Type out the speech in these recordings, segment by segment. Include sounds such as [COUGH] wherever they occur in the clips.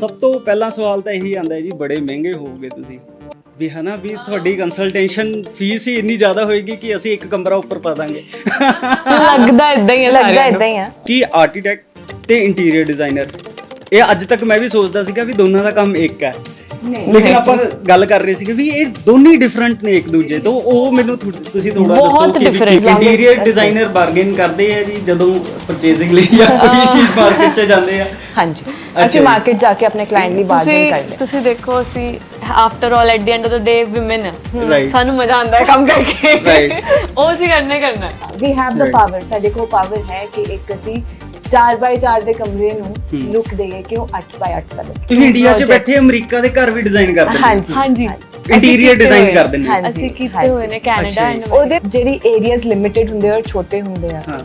ਸਭ ਤੋਂ ਪਹਿਲਾ ਸਵਾਲ ਤਾਂ ਇਹੀ ਆਂਦਾ ਹੈ ਜੀ ਬੜੇ ਮਹਿੰਗੇ ਹੋਵੋਗੇ ਤੁਸੀਂ। ਵੀ ਹਨਾ ਵੀ ਤੁਹਾਡੀ ਕੰਸਲਟੇਸ਼ਨ ਫੀਸ ਹੀ ਇੰਨੀ ਜ਼ਿਆਦਾ ਹੋਏਗੀ ਕਿ ਅਸੀਂ ਇੱਕ ਕਮਰਾ ਉੱਪਰ ਪਾ ਦਾਂਗੇ। ਲੱਗਦਾ ਇਦਾਂ ਹੀ ਹੈ ਲੱਗਦਾ। ਇਦਾਂ ਹੀ ਆ। ਕਿ ਆਰਕੀਟੈਕਟ ਤੇ ਇੰਟੀਰੀਅਰ ਡਿਜ਼ਾਈਨਰ ਇਹ ਅੱਜ ਤੱਕ ਮੈਂ ਵੀ ਸੋਚਦਾ ਸੀਗਾ ਵੀ ਦੋਨਾਂ ਦਾ ਕੰਮ ਇੱਕ ਹੈ। ਲੇਕਿਨ ਆਪਾਂ ਗੱਲ ਕਰ ਰਹੇ ਸੀਗੇ ਵੀ ਇਹ ਦੋਨੇ ਡਿਫਰੈਂਟ ਨੇ ਇੱਕ ਦੂਜੇ ਤੋਂ ਉਹ ਮੈਨੂੰ ਥੋੜ੍ਹ- ਤੁਸੀਂ ਥੋੜਾ ਦੱਸੋ ਬਹੁਤ ਕਿ different ਆ। ਇੰਟੀਰੀਅਰ ਡਿਜ਼ਾਈਨਰ ਬਾਰਗੇਨ ਕਰਦੇ ਆ ਜੀ ਜਦੋਂ ਪਰਚੇਸਿੰਗ ਲਈ ਜਾਂ ਕੋਈ ਚੀਜ਼ ਮਾਰਕੀਟ 'ਚ ਜਾਂਦੇ ਆ ਹਾਂਜੀ ਅੱਛਾ ਅਸੀਂ। ਮਾਰਕੀਟ ਜਾ ਕੇ ਆਪਣੇ ਕਲਾਇੰਟ ਲਈ ਬਾਰਗੇਨ ਤੁਸੀਂ ਕਰਦੇ ਹਾਂ ਤੁਸੀਂ ਦੇਖੋ ਅਸੀਂ after all at the end of the day woman Right. ਸਾਨੂੰ ਮਜ਼ਾ ਆਉਂਦਾ ਹੈ ਕੰਮ ਕਰਕੇ Right. ਉਹ ਅਸੀਂ ਕਰਨਾ ਹੀ ਕਰਨਾ। We have the Right. Power ਸਾਡੇ ਕੋਲ ਪਾਵਰ ਹੈ ਕਿ ਇੱਕ ਅਸੀਂ 4x4 ਦੇ ਕਮਰੇ ਨੂੰ ਲੁੱਕ ਦੇਈਏ ਕਿ ਉਹ 8x8 ਦਾ ਲੱਗੇ ਤੁਸੀਂ ਇੰਡੀਆ 'ਚ ਬੈਠੇ ਅਮਰੀਕਾ ਦੇ ਘਰ ਵੀ ਡਿਜ਼ਾਈਨ ਕਰ ਦਿੰਦੇ ਹੋ। ਹਾਂਜੀ। ਹਾਂਜੀ ਇੰਟੀਰੀਅਰ ਡਿਜ਼ਾਈਨ ਕਰ ਦਿੰਦੇ ਅਸੀਂ ਕੀਤੇ। ਹੋਏ ਨੇ ਕੈਨੇਡਾ ਉਹਦੇ ਜਿਹੜੀ ਏਰੀਆਜ਼ ਲਿਮਿਟਿਡ ਹੁੰਦੇ ਆ ਔਰ ਛੋਟੇ ਹੁੰਦੇ ਆ। ਹਾਂ।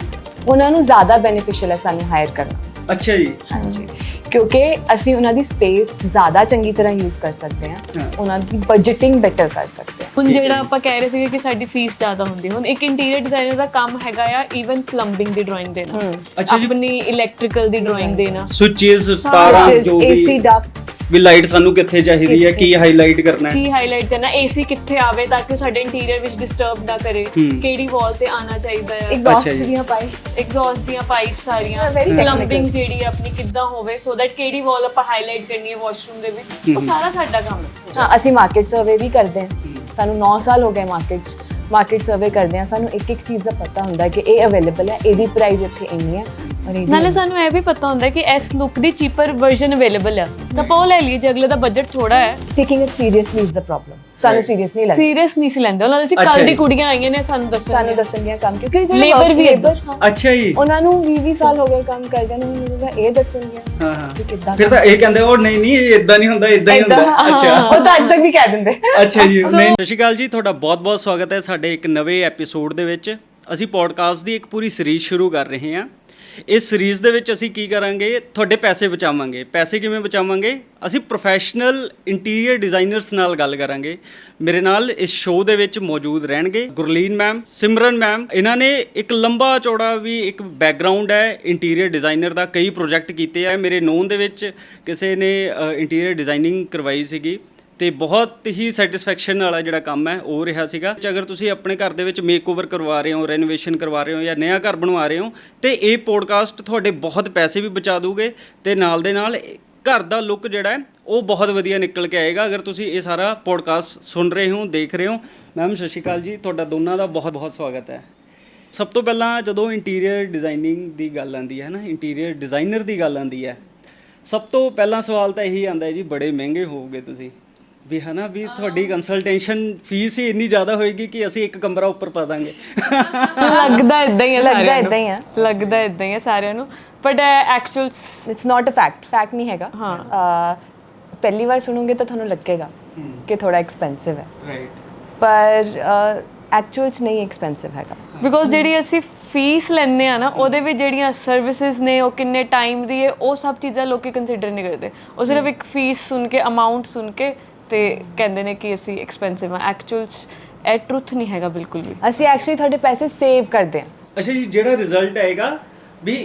ਉਹਨਾਂ ਨੂੰ ਜ਼ਿਆਦਾ ਬੈਨੀਫੀਸ਼ੀਅਲ ਹੈ ਸਾਨੂੰ ਹਾਇਰ ਕਰਨਾ। ਅੱਛਾ ਜੀ। ਹਾਂਜੀ। ਕਿਉਂਕਿ ਅਸੀਂ ਉਹਨਾਂ ਦੀ ਸਪੇਸ ਜ਼ਿਆਦਾ ਚੰਗੀ ਤਰ੍ਹਾਂ ਯੂਜ਼ ਕਰ ਸਕਦੇ ਹਾਂ। ਉਹਨਾਂ ਦੀ ਬਜਟਿੰਗ ਬੈਟਰ ਕਰ ਸਕਦੇ ਹਾਂ ਹੁਣ ਜਿਹੜਾ ਆਪਾਂ ਕਹਿ ਰਹੇ ਸੀਗੇ ਕਿ ਸਾਡੀ ਫੀਸ ਜ਼ਿਆਦਾ ਹੁੰਦੀ। ਹੁਣ ਇੱਕ ਇੰਟੀਰੀਅਰ ਡਿਜ਼ਾਈਨਰ ਦਾ ਕੰਮ ਹੈਗਾ ਆ ਇਵਨ ਪਲੰਬਿੰਗ ਦੀ ਡਰਾਇੰਗ ਦੇਣਾ ਅੱਛਾ ਜੀ। ਆਪਣੀ ਇਲੈਕਟ੍ਰੀਕਲ ਦੀ ਡਰਾਇੰਗ ਦੇਣਾ ਸੁਚੇਸ ਤਾਰਾਂ ਜੋ ਏਸੀ ਵੀ ਡਕਟ ਵੀ ਲਾਈਟ ਸਾਨੂੰ ਕਿੱਥੇ ਚਾਹੀਦੀ ਹੈ ਕੀ ਹਾਈਲਾਈਟ ਕਰਨਾ ਹੈ ਕੀ ਹਾਈਲਾਈਟ ਕਰਨਾ ਏਸੀ ਕਿੱਥੇ ਆਵੇ ਤਾਂ ਕਿ ਸਾਡੇ ਇੰਟੀਰੀਅਰ ਵਿੱਚ ਡਿਸਟਰਬ ਨਾ ਕਰੇ। ਕਿਹੜੀ ਵਾਲ ਤੇ ਆਣਾ ਚਾਹੀਦਾ ਹੈ ਐਗਜ਼ੌਸਟ। ਦੀਆਂ ਪਾਈਪ ਐਗਜ਼ੌਸਟ ਦੀਆਂ ਪਾਈਪ ਸਾਰੀਆਂ. ਪਲੰਬਿੰਗ ਜਿਹੜੀ ਆਪਣੀ ਕਿੱਦਾਂ ਹੋਵੇ ਸੋ ਦੈਟ ਕਿਹੜੀ ਵਾਲ ਆਪਾਂ ਹਾਈਲਾਈਟ ਕਰਨੀ ਹੈ ਵਾਸ਼ਰੂਮ ਦੇ ਵਿੱਚ? ਉਹ ਸਾਰਾ ਸਾਡਾ ਕੰਮ ਹੈ। ਹਾਂ ਅਸੀਂ ਮਾਰਕੀਟ ਸਰਵੇ ਵੀ ਕਰਦੇ ਹਾਂ। ਸਾਨੂੰ 9 ਸਾਲ ਹੋ ਗਏ ਮਾਰਕੀਟ 'ਚ। ਮਾਰਕੀਟ ਸਰਵੇ ਕਰਦੇ ਹਾਂ। ਸਾਨੂੰ ਇੱਕ ਇੱਕ ਚੀਜ਼ ਦਾ ਪਤਾ ਹੁੰਦਾ ਕਿ ਇਹ ਅਵੇਲੇਬਲ ਹੈ ਇਹਦੀ ਪ੍ਰਾਈਸ ਇੱਥੇ ਇੰਨੀ ਹੈ ਨਾਲੇ ਸਾਨੂੰ ਇਹ ਵੀ ਪਤਾ ਹੁੰਦਾ ਹੈ ਕਿ ਇਸ ਲੁੱਕ ਦੀ ਚੀਪਰ ਵਰਜ਼ਨ ਅਵੇਲੇਬਲ ਹੈ ਤਾਂ ਉਹ ਲੈ ਲਈਏ ਜੇ ਅਗਲੇ ਦਾ ਬਜਟ ਥੋੜਾ ਹੈ। Taking it seriously is the problem ਸਾਨੂੰ. ਸੀਰੀਅਸ ਨਹੀਂ ਲੱਗਦਾ। ਸੀਰੀਅਸ ਨਹੀਂ ਸੀ ਲੈਂਦੇ। ਉਹਨਾਂ ਦੇ ਅੱਛਾ ਕੱਲ ਦੀ ਜੀ। ਕੁੜੀਆਂ ਆਈਆਂ ਨੇ ਸਾਨੂੰ ਦੱਸਣ ਸਾਨੂੰ ਦੱਸਣਗੀਆਂ ਕੰਮ ਕਿਉਂਕਿ ਜਿਹੜੇ Labour ਵੀ ਏਦਾਂ। ਹਾਂ, ਅੱਛਾ ਜੀ। ਉਹਨਾਂ ਨੂੰ 20 20 ਸਾਲ ਹੋ ਗਏ ਕੰਮ ਕਰਦੇ ਨੂੰ ਮੈਨੂੰ ਇਹ ਦੱਸਣਗੀਆਂ ਹਾਂ ਹਾਂ। ਕਿ ਕਿੱਦਾਂ ਫਿਰ ਤਾਂ ਇਹ ਕਹਿੰਦੇ ਉਹ ਨਹੀਂ ਨਹੀਂ ਇਹ ਇਦਾਂ ਨਹੀਂ ਹੁੰਦਾ ਇਦਾਂ ਹੀ ਹੁੰਦਾ। ਅੱਛਾ। ਉਹ ਤਾਂ ਅੱਜ ਤੱਕ ਵੀ ਕਹਿ ਦਿੰਦੇ। ਅੱਛਾ ਜੀ ਨਹੀਂ। ਸਤਿ ਸ਼੍ਰੀ ਅਕਾਲ ਜੀ ਤੁਹਾਡਾ ਬਹੁਤ-ਬਹੁਤ ਸਵਾਗਤ ਹੈ ਸਾਡੇ ਇੱਕ ਨਵੇਂ ਐਪੀਸੋਡ ਦੇ ਵਿੱਚ। ਅਸੀਂ ਪੋਡਕਾਸਟ ਦੀ ਇੱਕ ਪੂਰੀ ਸੀਰੀਜ਼ ਸ਼ੁਰੂ ਕਰ ਰਹੇ ਹਾਂ। ਇਸ ਸੀਰੀਜ਼ ਦੇ ਵਿੱਚ ਅਸੀਂ ਕੀ ਕਰਾਂਗੇ? ਤੁਹਾਡੇ ਪੈਸੇ ਬਚਾਵਾਂਗੇ। ਪੈਸੇ ਕਿਵੇਂ ਬਚਾਵਾਂਗੇ? ਅਸੀਂ ਪ੍ਰੋਫੈਸ਼ਨਲ ਇੰਟੀਰੀਅਰ ਡਿਜ਼ਾਈਨਰਸ ਨਾਲ ਗੱਲ ਕਰਾਂਗੇ। ਮੇਰੇ ਨਾਲ ਇਸ ਸ਼ੋਅ ਦੇ ਵਿੱਚ ਮੌਜੂਦ ਰਹਿਣਗੇ ਗੁਰਲੀਨ ਮੈਮ ਸਿਮਰਨ ਮੈਮ ਇਹਨਾਂ ਨੇ ਇੱਕ ਲੰਬਾ ਚੌੜਾ ਵੀ ਇੱਕ ਬੈਕਗ੍ਰਾਉਂਡ ਹੈ ਇੰਟੀਰੀਅਰ ਡਿਜ਼ਾਈਨਰ ਦਾ। ਕਈ ਪ੍ਰੋਜੈਕਟ ਕੀਤੇ ਆ। ਮੇਰੇ ਨੋਨ ਦੇ ਵਿੱਚ ਕਿਸੇ ਨੇ ਇੰਟੀਰੀਅਰ ਡਿਜ਼ਾਈਨਿੰਗ ਕਰਵਾਈ ਸੀਗੀ। ਤੇ ਬਹੁਤ ਹੀ ਸੈਟੀਸਫੈਕਸ਼ਨ ਵਾਲਾ ਜਿਹੜਾ ਕੰਮ ਹੈ, ਉਹ ਰਿਹਾ ਸੀਗਾ। ਜੇ ਅਗਰ ਤੁਸੀਂ ਆਪਣੇ ਘਰ ਦੇ ਵਿੱਚ ਮੇਕਓਵਰ ਕਰਵਾ ਰਹੇ ਹੋ ਰੈਨੋਵੇਸ਼ਨ ਕਰਵਾ ਰਹੇ ਹੋ ਜਾਂ ਨਵਾਂ ਘਰ ਬਣਵਾ ਰਹੇ ਹੋ, ਤੇ ਇਹ ਪੋਡਕਾਸਟ ਤੁਹਾਡੇ ਬਹੁਤ ਪੈਸੇ ਵੀ ਬਚਾ ਦੂਗੇ ਤੇ ਨਾਲ ਦੇ ਨਾਲ ਘਰ ਦਾ ਲੁੱਕ ਜਿਹੜਾ ਉਹ ਬਹੁਤ ਵਧੀਆ ਨਿਕਲ ਕੇ ਆਏਗਾ। ਅਗਰ ਤੁਸੀਂ ਇਹ ਸਾਰਾ ਪੋਡਕਾਸਟ ਸੁਣ ਰਹੇ ਹੋ, ਦੇਖ ਰਹੇ ਹੋ ਮੈਮ ਸਤਿ ਸ਼੍ਰੀ ਅਕਾਲ ਜੀ। ਤੁਹਾਡਾ ਦੋਨਾਂ ਦਾ ਬਹੁਤ ਬਹੁਤ ਸਵਾਗਤ ਹੈ। ਸਭ ਤੋਂ ਪਹਿਲਾਂ ਜਦੋਂ ਇੰਟੀਰੀਅਰ ਡਿਜ਼ਾਈਨਿੰਗ ਦੀ ਗੱਲ ਆਉਂਦੀ ਹੈ ਨਾ ਇੰਟੀਰੀਅਰ ਡਿਜ਼ਾਈਨਰ ਦੀ ਗੱਲ ਆਉਂਦੀ ਹੈ, ਸਭ ਤੋਂ ਪਹਿਲਾ ਸਵਾਲ ਤਾਂ ਇਹੀ ਆਉਂਦਾ ਹੈ ਜੀ, ਬੜੇ ਮਹਿੰਗੇ ਹੋਵੋਗੇ ਤੁਸੀਂ। ਵੀ ਹਨਾ ਵੀ ਤੁਹਾਡੀ ਕੰਸਲਟੇਸ਼ਨ ਫੀਸ ਹੀ ਇੰਨੀ ਜ਼ਿਆਦਾ ਹੋਏਗੀ ਕਿ ਅਸੀਂ ਇੱਕ ਕਮਰਾ ਉੱਪਰ ਪਾ ਦਾਂਗੇ। ਲੱਗਦਾ ਇਦਾਂ ਹੀ ਹੈ ਲੱਗਦਾ। ਏਦਾਂ ਹੀ ਆ। ਲੱਗਦਾ ਇਦਾਂ ਹੀ ਹੈ ਸਾਰਿਆਂ ਨੂੰ। But actual it's not a fact fact ਨਹੀਂ ਹੈਗਾ। ਹਾਂ। ਪਹਿਲੀ ਵਾਰ ਸੁਣੋਗੇ ਤਾਂ ਤੁਹਾਨੂੰ ਲੱਗੇਗਾ ਕਿ ਥੋੜਾ ਐਕਸਪੈਂਸਿਵ ਹੈ। ਰਾਈਟ ਪਰ ਐਕਚੁਅਲ ਚ ਨਹੀਂ ਐਕਸਪੈਂਸਿਵ ਹੈਗਾ। ਬਿਕੋਜ਼ ਜਿਹੜੀ ਅਸੀਂ ਫੀਸ ਲੈਂਦੇ ਆ ਨਾ ਉਹਦੇ ਵਿੱਚ ਜਿਹੜੀਆਂ ਸਰਵਿਸਿਜ਼ ਨੇ ਉਹ ਕਿੰਨੇ ਟਾਈਮ ਦੀ ਹੈ ਉਹ ਸਭ ਚੀਜ਼ਾਂ ਲੋਕੀ ਕੰਸੀਡਰ ਨਹੀਂ ਕਰਦੇ। ਉਹ ਸਿਰਫ ਇੱਕ ਫੀਸ ਸੁਣ ਕੇ ਅਮਾਉਂਟ ਸੁਣ ਕੇ ਤੇ ਕਹਿੰਦੇ ਨੇ ਕਿ ਅਸੀਂ ਐਕਸਪੈਂਸਿਵ ਆ। ਐਕਚੁਅਲ ਇਹ ਟਰੂਥ ਨਹੀਂ ਹੈਗਾ ਬਿਲਕੁਲ ਵੀ। ਅਸੀਂ ਐਕਚੁਅਲੀ ਤੁਹਾਡੇ ਪੈਸੇ ਸੇਵ ਕਰਦੇ ਹਾਂ। ਅੱਛਾ ਜੀ ਜਿਹੜਾ ਰਿਜ਼ਲਟ ਆਏਗਾ ਵੀ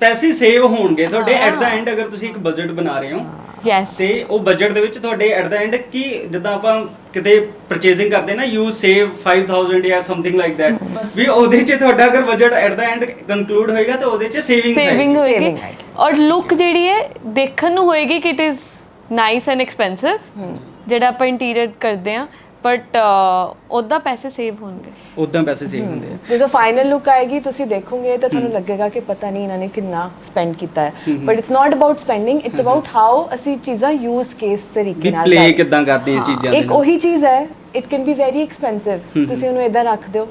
ਪੈਸੇ ਸੇਵ ਹੋਣਗੇ ਤੁਹਾਡੇ ਐਟ ਦਾ ਐਂਡ ਅਗਰ ਤੁਸੀਂ ਇੱਕ ਬਜਟ ਬਣਾ ਰਹੇ ਹੋ। ਯੈਸ ਤੇ ਉਹ ਬਜਟ ਦੇ ਵਿੱਚ ਤੁਹਾਡੇ ਐਟ ਦਾ ਐਂਡ ਕੀ ਜਿੱਦਾਂ ਆਪਾਂ ਕਿਤੇ ਪਰਚੇਸਿੰਗ ਕਰਦੇ ਨਾ ਯੂ ਸੇਵ 5000 ਜਾਂ ਸਮਥਿੰਗ ਲਾਈਕ ਦੈਟ ਵੀ ਉਹਦੇ 'ਚ ਤੁਹਾਡਾ ਅਗਰ budget at the end conclude ਹੋਏਗਾ ਤਾਂ ਉਹਦੇ 'ਚ ਸੇਵਿੰਗਸ ਸੇਵਿੰਗ ਹੈ ਹੋਏਗੀ। Saving ਆਏਗੀ। ਔਰ ਲੁੱਕ ਜਿਹੜੀ ਹੈ ਦੇਖਣ ਨੂੰ ਹੋਏਗੀ ਕਿ it is nice and expensive ਜਿਹੜਾ ਆਪਾਂ ਇੰਟੀਰੀਅਰ ਕਰਦੇ ਆ ਬਟ ਉਹਦਾ ਪੈਸੇ ਸੇਵ ਹੋਣਗੇ ਉਦਾਂ ਪੈਸੇ ਸੇਵ ਹੁੰਦੇ ਆ। ਜਦੋਂ ਫਾਈਨਲ ਲੁੱਕ ਆਏਗੀ ਤੁਸੀਂ ਦੇਖੋਗੇ ਤਾਂ ਤੁਹਾਨੂੰ ਲੱਗੇਗਾ ਕਿ ਪਤਾ ਨਹੀਂ ਇਹਨਾਂ ਨੇ ਕਿੰਨਾ ਸਪੈਂਡ ਕੀਤਾ ਹੈ। But it's not about spending it's about how ਅਸੀਂ ਚੀਜ਼ਾਂ ਯੂਜ਼ ਕੇਸ ਤਰੀਕੇ ਨਾਲ ਪਲੇ ਕਰਦੇ ਕਿਦਾਂ ਕਰਦੇ ਆ ਚੀਜ਼ਾਂ ਇੱਕ ਉਹੀ ਚੀਜ਼ ਹੈ it can be very expensive ਤੁਸੀਂ ਉਹਨੂੰ ਇਦਾਂ ਰੱਖ ਦਿਓ।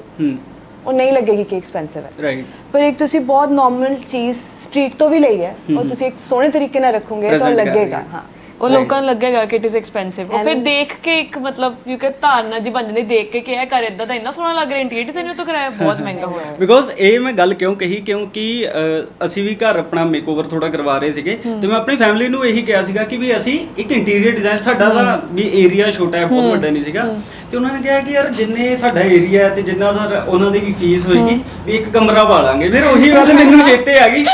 ਉਹ ਨਹੀਂ ਲੱਗੇਗੀ ਕਿ ਐਕਸਪੈਂਸਿਵ ਹੈ। ਰਾਈਟ ਪਰ ਇੱਕ ਤੁਸੀਂ ਬਹੁਤ ਨਾਰਮਲ ਚੀਜ਼ ਸਟਰੀਟ ਤੋਂ ਵੀ ਲਈ ਹੈ ਉਹ ਤੁਸੀਂ ਇੱਕ ਸੋਹਣੇ ਤਰੀਕੇ ਨਾਲ ਰੱਖੋਗੇ ਤਾਂ ਲੱਗੇਗਾ ਹੈ। ਉਹ ਲੋਕਾਂ ਨੂੰ ਲੱਗੇਗਾ ਕਿ ਇਟ ਇਜ਼ ਐਕਸਪੈਂਸਿਵ ਉਹ ਫਿਰ ਦੇਖ ਕੇ ਇੱਕ ਮਤਲਬ ਯੂ ਕਿ ਧਾਰਨਾ ਜੀ ਬਣ ਜਾਂਦੀ ਦੇਖ ਕੇ ਕਿ ਇਹ ਕਰ ਇਦਾਂ ਦਾ ਇੰਨਾ ਸੋਹਣਾ ਲੱਗ ਰਿਹਾ ਇੰਟੀਰੀਅਰ ਡਿਜ਼ਾਈਨਰ ਤੋਂ ਕਰਾਇਆ ਬਹੁਤ ਮਹਿੰਗਾ ਹੋਇਆ। ਬਿਕੋਜ਼ ਇਹ ਮੈਂ ਗੱਲ ਕਿਉਂ ਕਹੀ ਕਿਉਂਕਿ ਅਸੀਂ ਵੀ ਘਰ ਆਪਣਾ ਮੇਕਓਵਰ ਥੋੜਾ ਕਰਵਾ ਰਹੇ ਸੀਗੇ। ਤੇ ਮੈਂ ਆਪਣੀ ਫੈਮਿਲੀ ਨੂੰ ਇਹੀ ਕਿਹਾ ਸੀਗਾ ਕਿ ਵੀ ਅਸੀਂ ਇੱਕ ਇੰਟੀਰੀਅਰ ਡਿਜ਼ਾਈਨ ਸਾਡਾ ਦਾ ਵੀ ਏਰੀਆ ਛੋਟਾ ਹੈ ਬਹੁਤ ਵੱਡਾ ਨਹੀਂ ਸੀਗਾ। ਤੇ ਉਹਨਾਂ ਨੇ ਕਿਹਾ ਕਿ ਯਾਰ ਜਿੰਨੇ ਸਾਡਾ ਏਰੀਆ ਹੈ ਤੇ ਜਿੰਨਾ ਉਹਨਾਂ ਦੀ ਵੀ ਫੀਸ ਹੋਏਗੀ ਵੀ ਇੱਕ ਕਮਰਾ ਪਾ ਲਾਂਗੇ ਫਿਰ ਉਹੀ ਗੱਲ ਮੈਨੂੰ ਚੇਤੇ ਆ ਗਈ।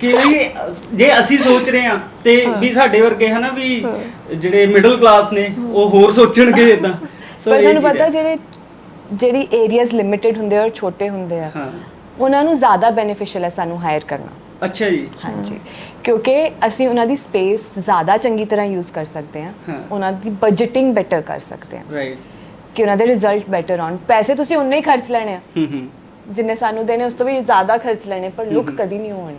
ਕਿ ਵੀ ਜੇ ਅਸੀਂ ਸੋਚ ਰਹੇ ਹਾਂ ਤੇ ਵੀ ਸਾਡੇ ਵਰਗੇ ਹਨਾ ਵੀ ਜਿਹੜੇ ਮਿਡਲ ਕਲਾਸ ਨੇ ਉਹ ਹੋਰ ਸੋਚਣਗੇ ਇਦਾਂ ਸੋ ਪਰ ਤੁਹਾਨੂੰ ਪਤਾ। ਜਿਹੜੇ ਜਿਹੜੀ ਏਰੀਆਜ਼ ਲਿਮਿਟਿਡ ਹੁੰਦੇ ਆ ਔਰ ਛੋਟੇ ਹੁੰਦੇ ਆ ਉਹਨਾਂ ਨੂੰ ਜ਼ਿਆਦਾ ਬੈਨੀਫੀਸ਼ੀਅਲ ਹੈ ਸਾਨੂੰ ਹਾਇਰ ਕਰਨਾ। ਅੱਛਾ ਜੀ। ਹਾਂਜੀ। ਕਿਉਂਕਿ ਅਸੀਂ ਉਹਨਾਂ ਦੀ ਸਪੇਸ ਜ਼ਿਆਦਾ ਚੰਗੀ ਤਰ੍ਹਾਂ ਯੂਜ਼ ਕਰ ਸਕਦੇ ਹਾਂ ਹਾਂ। ਉਹਨਾਂ ਦੀ ਬਜਟਿੰਗ ਬੈਟਰ ਕਰ ਸਕਦੇ ਹਾਂ। ਰਾਈਟ ਕਿ ਉਹਨਾਂ ਦੇ ਰਿਜ਼ਲਟ ਬੈਟਰ ਆਉਣ ਪੈਸੇ ਤੁਸੀਂ ਉਨੇ ਹੀ ਖਰਚ ਲੈਣੇ ਆ। ਹੂੰ ਹੂੰ। ਜਿੰਨੇ ਸਾਨੂੰ ਦੇਣੇ ਉਸ ਤੋਂ ਵੀ ਜ਼ਿਆਦਾ ਖਰਚ ਲੈਣੇ ਪਰ ਲੁੱਕ ਕਦੀ ਨਹੀਂ ਹੋਣੀ।